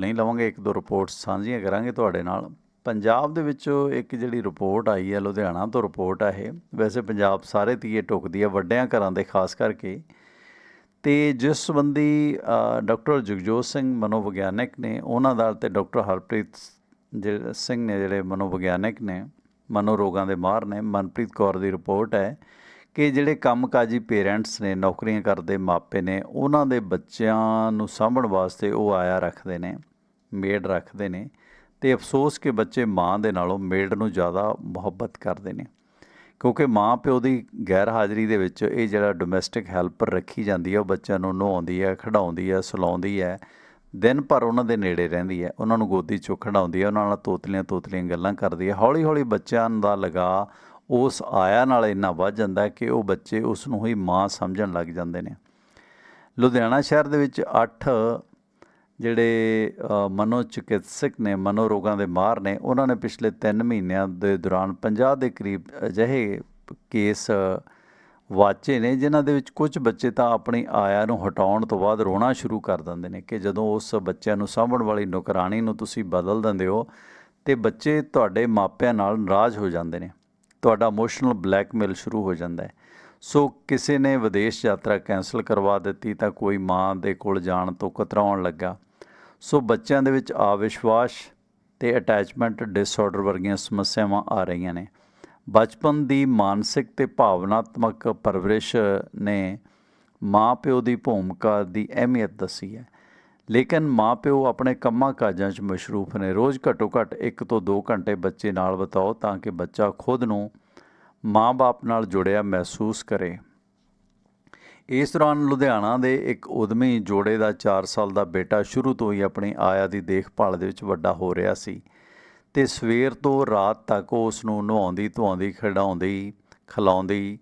ਨਹੀਂ ਲਵਾਂਗੇ ਇੱਕ ਦੋ ਰਿਪੋਰਟਸ ਸਾਂਝੀਆਂ ਕਰਾਂਗੇ ਤੁਹਾਡੇ ਨਾਲ। ਪੰਜਾਬ ਦੇ ਵਿੱਚੋਂ ਇੱਕ ਜਿਹੜੀ ਰਿਪੋਰਟ ਆਈ ਹੈ ਲੁਧਿਆਣਾ ਤੋਂ ਰਿਪੋਰਟ ਆ ਇਹ। ਵੈਸੇ ਪੰਜਾਬ ਸਾਰੇ ਤੀਏ ਟੁਕਦੀ ਹੈ ਵੱਡਿਆਂ ਘਰਾਂ ਦੇ ਖਾਸ ਕਰਕੇ। ਤੇ ਜਿਸ ਸੰਬੰਧੀ ਅ, ਡਾਕਟਰ ਜਗਜੋਤ ਸਿੰਘ ਮਨੋਵਿਗਿਆਨਕ ਨੇ ਉਹਨਾਂ ਦਾ ਤੇ ਡਾਕਟਰ ਹਰਪ੍ਰੀਤ ਜਿਹੜੇ ਸਿੰਘ ਨੇ ਜਿਹੜੇ ਮਨੋਵਿਗਿਆਨਕ ਨੇ ਮਨੋਰੋਗਾਂ ਦੇ ਮਾਹਰ ਨੇ ਮਨਪ੍ਰੀਤ ਕੌਰ ਦੀ ਰਿਪੋਰਟ ਹੈ ਕਿ ਜਿਹੜੇ ਕੰਮਕਾਜੀ ਪੇਰੈਂਟਸ ਨੇ ਨੌਕਰੀਆਂ ਕਰਦੇ ਮਾਪੇ ਨੇ ਉਹਨਾਂ ਦੇ ਬੱਚਿਆਂ ਨੂੰ ਸਾਂਭਣ ਵਾਸਤੇ ਉਹ ਆਇਆ ਰੱਖਦੇ ਨੇ। ਮੇਡ ਰੱਖਦੇ ਨੇ ਤੇ ਅਫਸੋਸ ਕਿ ਬੱਚੇ ਮਾਂ ਦੇ ਨਾਲੋਂ ਮੇਡ ਨੂੰ ਜ਼ਿਆਦਾ ਮੁਹੱਬਤ ਕਰਦੇ ਨੇ। ਕਿਉਂਕਿ ਮਾਂ ਪਿਓ ਦੀ ਗੈਰ ਹਾਜ਼ਰੀ ਦੇ ਵਿੱਚ ਇਹ ਜਿਹੜਾ ਡੋਮੈਸਟਿਕ ਹੈਲਪਰ ਰੱਖੀ ਜਾਂਦੀ ਹੈ, ਉਹ ਬੱਚਿਆਂ ਨੂੰ ਨਹਾਉਂਦੀ ਹੈ, ਖਿਡਾਉਂਦੀ ਹੈ, ਸਲਾਉਂਦੀ ਹੈ, ਦਿਨ ਭਰ ਉਹਨਾਂ ਦੇ ਨੇੜੇ ਰਹਿੰਦੀ ਹੈ, ਉਹਨਾਂ ਨੂੰ ਗੋਦੀ ਚੋਂ ਖਿਡਾਉਂਦੀ ਹੈ, ਉਹਨਾਂ ਨਾਲ ਤੋਤਲੀਆਂ ਤੋਤਲੀਆਂ ਗੱਲਾਂ ਕਰਦੀ ਹੈ। ਹੌਲੀ ਹੌਲੀ ਬੱਚਿਆਂ ਦਾ ਲਗਾ ਉਸ ਆਇਆ ਨਾਲ ਇੰਨਾ ਵੱਧ ਜਾਂਦਾ ਕਿ ਉਹ ਬੱਚੇ ਉਸ ਨੂੰ ਹੀ ਮਾਂ ਸਮਝਣ ਲੱਗ ਜਾਂਦੇ ਨੇ। ਲੁਧਿਆਣਾ ਸ਼ਹਿਰ ਦੇ ਵਿੱਚ 8 ਜਿਹੜੇ ਮਨੋਚਿਕਿਤਸਕ ਨੇ, ਮਨੋਰੋਗਾਂ ਦੇ ਮਾਹਰ ਨੇ, ਉਹਨਾਂ ਨੇ ਪਿਛਲੇ 3 ਮਹੀਨਿਆਂ ਦੇ ਦੌਰਾਨ 50 ਦੇ ਕਰੀਬ ਅਜਿਹੇ ਕੇਸ ਵਾਚੇ ਨੇ, ਜਿਨ੍ਹਾਂ ਦੇ ਵਿੱਚ ਕੁਝ ਬੱਚੇ ਤਾਂ ਆਪਣੀ ਆਇਆ ਨੂੰ ਹਟਾਉਣ ਤੋਂ ਬਾਅਦ ਰੋਣਾ ਸ਼ੁਰੂ ਕਰ ਦਿੰਦੇ ਨੇ ਕਿ ਜਦੋਂ ਉਸ ਬੱਚਿਆਂ ਨੂੰ ਸਾਂਭਣ ਵਾਲੀ ਨੁਕਰਾਣੀ ਨੂੰ ਤੁਸੀਂ ਬਦਲ ਦਿੰਦੇ ਹੋ, ਤੇ ਬੱਚੇ ਤੁਹਾਡੇ ਮਾਪਿਆਂ ਨਾਲ ਨਾਰਾਜ਼ ਹੋ ਜਾਂਦੇ ਨੇ। ਤੁਹਾਡਾ ਇਮੋਸ਼ਨਲ ਬਲੈਕਮੇਲ ਸ਼ੁਰੂ ਹੋ ਜਾਂਦਾ ਹੈ। ਸੋ ਕਿਸੇ ਨੇ ਵਿਦੇਸ਼ ਯਾਤਰਾ ਕੈਂਸਲ ਕਰਵਾ ਦਿੱਤੀ ਤਾਂ ਕੋਈ ਮਾਂ ਦੇ ਕੋਲ ਜਾਣ ਤੋਂ ਕਤਰਾਉਣ ਲੱਗਾ। ਸੋ ਬੱਚਿਆਂ ਦੇ ਵਿੱਚ ਆਵਿਸ਼ਵਾਸ ਤੇ ਅਟੈਚਮੈਂਟ ਡਿਸਆਰਡਰ ਵਰਗੀਆਂ ਸਮੱਸਿਆਵਾਂ ਆ ਰਹੀਆਂ ਨੇ। ਬਚਪਨ ਦੀ ਮਾਨਸਿਕ ਤੇ ਭਾਵਨਾਤਮਕ ਪਰਵਰਿਸ਼ ਨੇ ਮਾਂ-ਪਿਓ ਦੀ ਭੂਮਿਕਾ ਦੀ ਅਹਿਮੀਅਤ ਦੱਸੀ ਹੈ। ਲੇਕਿਨ ਮਾਂ-ਪਿਓ ਆਪਣੇ ਕੰਮਾਂ ਕਾਜਾਂ 'ਚ ਮਸ਼ਰੂਫ ਨੇ। ਰੋਜ਼ ਘੱਟੋ-ਘੱਟ 1 ਤੋਂ 2 ਘੰਟੇ ਬੱਚੇ ਨਾਲ ਬਿਤਾਓ ਤਾਂ ਕਿ ਬੱਚਾ ਖੁਦ ਨੂੰ ਮਾਂ-ਬਾਪ ਨਾਲ ਜੁੜਿਆ ਮਹਿਸੂਸ ਕਰੇ। ਇਸ ਦੌਰਾਨ ਲੁਧਿਆਣਾ ਦੇ ਇੱਕ ਉਦਮੀ ਜੋੜੇ ਦਾ 4 ਸਾਲ ਦਾ ਬੇਟਾ ਸ਼ੁਰੂ ਤੋਂ ਹੀ ਆਪਣੀ ਆਇਆ ਦੀ ਦੇਖਭਾਲ ਦੇ ਵਿੱਚ ਵੱਡਾ ਹੋ ਰਿਹਾ ਸੀ ਤੇ ਸਵੇਰ ਤੋਂ ਰਾਤ ਤੱਕ ਉਹ ਉਸ ਨੂੰ ਨਹਾਉਂਦੀ ਧਵਾਉਂਦੀ ਖਿਡਾਉਂਦੀ, ਖਿਲਾਉਂਦੀ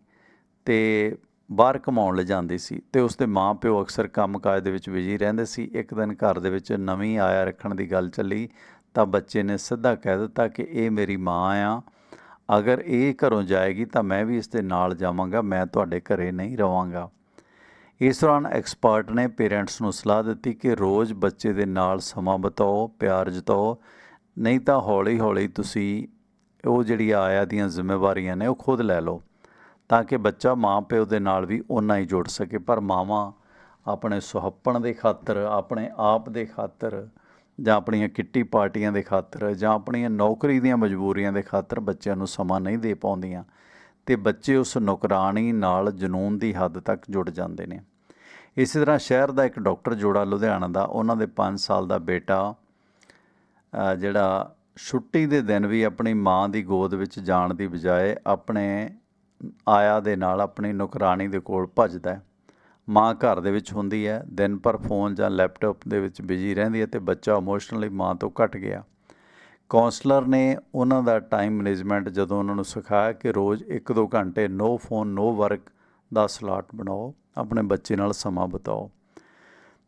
ਤੇ ਬਾਹਰ ਕਮਾਉਣ ਲੈ ਸੀ ਤੇ ਉਸ ਦੇ ਮਾਂ-ਪਿਓ ਅਕਸਰ ਕੰਮਕਾਜ ਦੇ ਵਿੱਚ ਬਿਜ਼ੀ ਰਹਿੰਦੇ ਸੀ। ਇੱਕ ਦਿਨ ਘਰ ਦੇ ਵਿੱਚ ਨਵੀਂ ਆਇਆ ਰੱਖਣ ਦੀ ਗੱਲ ਚੱਲੀ ਤਾਂ ਬੱਚੇ ਨੇ ਸਿੱਧਾ ਕਹਿ ਦਿੱਤਾ ਕਿ, ਇਹ ਮੇਰੀ ਮਾਂ ਆ, ਅਗਰ ਇਹ ਘਰੋਂ ਜਾਏਗੀ ਤਾਂ ਮੈਂ ਵੀ ਇਸ ਦੇ ਨਾਲ ਜਾਵਾਂਗਾ, ਮੈਂ ਤੁਹਾਡੇ ਘਰੇ ਨਹੀਂ ਰਵਾਂਗਾ। ਇਸ ਦੌਰਾਨ ਐਕਸਪਰਟ ਨੇ ਪੇਰੈਂਟਸ ਨੂੰ ਸਲਾਹ ਦਿੱਤੀ ਕਿ ਰੋਜ਼ ਬੱਚੇ ਦੇ ਨਾਲ ਸਮਾਂ ਬਿਤਾਓ, ਪਿਆਰ ਜਤਾਓ। ਨਹੀਂ ਤਾਂ ਹੌਲੀ-ਹੌਲੀ ਤੁਸੀਂ ਉਹ ਜਿਹੜੀ ਆਇਆ ਦੀਆਂ ਜ਼ਿੰਮੇਵਾਰੀਆਂ ਨੇ ਉਹ ਖੁਦ ਲੈ ਲਓ ਤਾਂ ਕਿ ਬੱਚਾ ਮਾਂ ਪਿਓ ਦੇ ਨਾਲ ਵੀ ਓਨਾ ਹੀ ਜੁੜ ਸਕੇ। ਪਰ ਮਾਵਾਂ ਆਪਣੇ ਸੁਹੱਪਣ ਦੇ ਖਾਤਰ, ਆਪਣੇ ਆਪ ਦੇ ਖਾਤਰ ਜਾਂ ਆਪਣੀਆਂ ਕਿੱਟੀ ਪਾਰਟੀਆਂ ਦੇ ਖਾਤਰ ਜਾਂ ਆਪਣੀਆਂ ਨੌਕਰੀ ਦੀਆਂ ਮਜਬੂਰੀਆਂ ਦੇ ਖਾਤਰ ਬੱਚਿਆਂ ਨੂੰ ਸਮਾਂ ਨਹੀਂ ਦੇ ਪਾਉਂਦੀਆਂ। ਤੇ ਬੱਚੇ ਉਸ ਨੌਕਰਾਨੀ ਨਾਲ ਜਨੂਨ ਦੀ ਹੱਦ ਤੱਕ ਜੁੜ ਜਾਂਦੇ ਨੇ। ਇਸੇ ਤਰ੍ਹਾਂ ਸ਼ਹਿਰ ਦਾ ਇੱਕ ਡਾਕਟਰ ਜੋੜਾ ਲੁਧਿਆਣਾ ਦਾ, ਉਹਨਾਂ ਦੇ 5 ਸਾਲ ਦਾ ਬੇਟਾ ਜਿਹੜਾ ਛੁੱਟੀ ਦੇ ਦਿਨ ਵੀ ਆਪਣੀ ਮਾਂ ਦੀ ਗੋਦ ਵਿੱਚ ਜਾਣ ਦੀ ਬਜਾਏ ਆਪਣੇ ਆਇਆ ਦੇ ਨਾਲ ਆਪਣੀ ਨੌਕਰਾਨੀ ਦੇ ਕੋਲ ਭੱਜਦਾ ਹੈ। ਮਾਂ ਘਰ ਦੇ ਵਿੱਚ ਹੁੰਦੀ ਹੈ, ਦਿਨ ਭਰ ਫੋਨ ਜਾਂ ਲੈਪਟਾਪ ਦੇ ਵਿੱਚ ਬਿਜ਼ੀ ਰਹਿੰਦੀ ਹੈ ਤੇ ਬੱਚਾ ਇਮੋਸ਼ਨਲੀ ਮਾਂ ਤੋਂ ਘਟ ਗਿਆ। ਕਾਉਂਸਲਰ ਨੇ ਉਹਨਾਂ ਦਾ ਟਾਈਮ ਮੈਨੇਜਮੈਂਟ ਜਦੋਂ ਉਹਨਾਂ ਨੂੰ ਸਿਖਾਇਆ ਕਿ ਰੋਜ਼ 1-2 ਘੰਟੇ ਨੋ ਫੋਨ, ਨੋ ਵਰਕ ਦਾ ਸਲਾਟ ਬਣਾਓ, ਆਪਣੇ ਬੱਚੇ ਨਾਲ ਸਮਾਂ ਬਿਤਾਓ।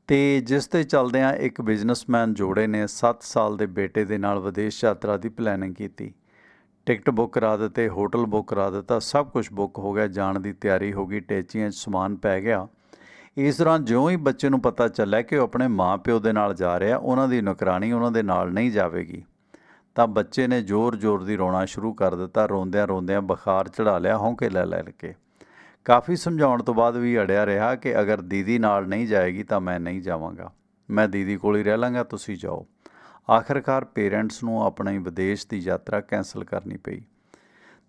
ਤੇ ਜਿਸ ਤੇ ਚੱਲਦਿਆਂ ਇੱਕ ਬਿਜ਼ਨਸਮੈਨ ਜੋੜੇ ਨੇ 7 ਸਾਲ ਦੇ ਬੇਟੇ ਦੇ ਨਾਲ ਵਿਦੇਸ਼ ਯਾਤਰਾ ਦੀ ਪਲੈਨਿੰਗ ਕੀਤੀ। ਟਿਕਟ ਬੁੱਕ ਕਰਾ ਦਿੱਤੇ, ਹੋਟਲ ਬੁੱਕ ਕਰਾ ਦਿੱਤਾ, ਸਭ ਕੁਝ ਬੁੱਕ ਹੋ ਗਿਆ, ਜਾਣ ਦੀ ਤਿਆਰੀ ਹੋ ਗਈ, ਟੇਚੀਆਂ 'ਚ ਸਮਾਨ ਪੈ ਗਿਆ। ਇਸ ਦੌਰਾਨ ਜਿਉਂ ਹੀ ਬੱਚੇ ਨੂੰ ਪਤਾ ਚੱਲਿਆ ਕਿ ਉਹ ਆਪਣੇ ਮਾਪਿਓ ਦੇ ਨਾਲ ਜਾ ਰਿਹਾ, ਉਹਨਾਂ ਦੀ ਨੌਕਰਾਨੀ ਉਹਨਾਂ ਦੇ ਨਾਲ ਨਹੀਂ ਜਾਵੇਗੀ। ਤਾਂ ਬੱਚੇ ਨੇ ਜ਼ੋਰ-ਜ਼ੋਰ ਦੀ ਰੋਣਾ ਸ਼ੁਰੂ ਕਰ ਦਿੱਤਾ ਰੋਂਦਿਆਂ ਰੋਂਦਿਆਂ ਬੁਖਾਰ ਚੜਾ ਲਿਆ, ਹੌਂਕੇ ਲੈ ਲੈ ਕੇ। ਕਾਫੀ ਸਮਝਾਉਣ ਤੋਂ ਬਾਅਦ ਵੀ ਅੜਿਆ ਰਿਹਾ ਕਿ ਅਗਰ ਦੀਦੀ ਨਾਲ ਨਹੀਂ ਜਾਏਗੀ ਤਾਂ ਮੈਂ ਨਹੀਂ ਜਾਵਾਂਗਾ। ਮੈਂ ਦੀਦੀ ਕੋਲ ਹੀ ਰਹਿ ਲਾਂਗਾ, ਤੁਸੀਂ ਜਾਓ। ਆਖਰਕਾਰ ਪੇਰੈਂਟਸ ਨੂੰ ਆਪਣੀ ਵਿਦੇਸ਼ ਦੀ ਯਾਤਰਾ ਕੈਂਸਲ ਕਰਨੀ ਪਈ।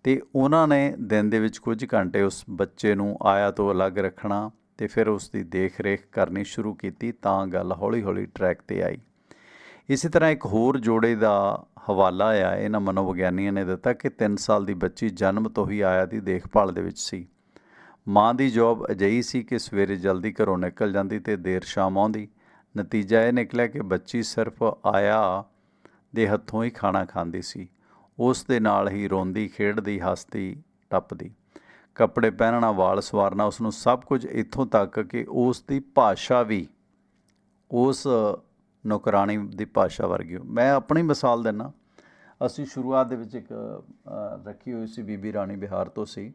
ਤੇ ਉਹਨਾਂ ਨੇ ਦਿਨ ਦੇ ਵਿੱਚ ਕੁਝ ਘੰਟੇ ਉਸ ਬੱਚੇ ਨੂੰ ਆਇਆ ਤੋਂ ਅਲੱਗ ਰੱਖਣਾ ਤੇ ਫਿਰ ਉਸ ਦੀ ਦੇਖ-ਰੇਖ ਕਰਨੀ ਸ਼ੁਰੂ ਕੀਤੀ ਤਾਂ ਗੱਲ ਹੌਲੀ-ਹੌਲੀ ਟਰੈਕ ਤੇ ਆਈ। ਇਸੇ ਤਰ੍ਹਾਂ ਇੱਕ ਹੋਰ ਜੋੜੇ ਦਾ ਹਵਾਲਾ ਆ ਇਹਨਾਂ ਮਨੋਵਿਗਿਆਨੀਆਂ ਨੇ ਦਿੱਤਾ ਕਿ 3 ਸਾਲ ਦੀ ਬੱਚੀ ਜਨਮ ਤੋਂ ਹੀ ਆਇਆ ਦੀ ਦੇਖਭਾਲ ਦੇ ਵਿੱਚ ਸੀ। ਮਾਂ ਦੀ ਜੌਬ ਅਜਿਹੀ ਸੀ ਕਿ ਸਵੇਰੇ ਜਲਦੀ ਘਰੋਂ ਨਿਕਲ ਜਾਂਦੀ ਤੇ ਦੇਰ ਸ਼ਾਮ ਆਉਂਦੀ। ਨਤੀਜਾ ਇਹ ਨਿਕਲਿਆ ਕਿ ਬੱਚੀ ਸਿਰਫ ਆਇਆ ਦੇ ਹੱਥੋਂ ਹੀ ਖਾਣਾ ਖਾਂਦੀ ਸੀ। ਉਸ ਦੇ ਨਾਲ ਹੀ ਰੋਂਦੀ, ਖੇਡਦੀ, ਹੱਸਦੀ, ਟੱਪਦੀ। ਕੱਪੜੇ ਪਹਿਨਣਾ, ਵਾਲ ਸਵਾਰਨਾ, ਉਸ ਨੂੰ ਸਭ ਕੁਝ ਇੱਥੋਂ ਤੱਕ ਕਿ ਉਸ ਦੀ ਭਾਸ਼ਾ ਵੀ ਉਸ ਨੌਕਰਾਣੀ ਦੀ ਭਾਸ਼ਾ ਵਰਗੀ ਮੈਂ ਆਪਣੀ ਮਿਸਾਲ ਦਿੰਨਾ, ਅਸੀਂ ਸ਼ੁਰੂਆਤ ਦੇ ਵਿੱਚ ਇੱਕ ਰੱਖੀ ਹੋਈ ਸੀ ਬੀਬੀ ਰਾਣੀ ਬਿਹਾਰ ਤੋਂ ਸੀ।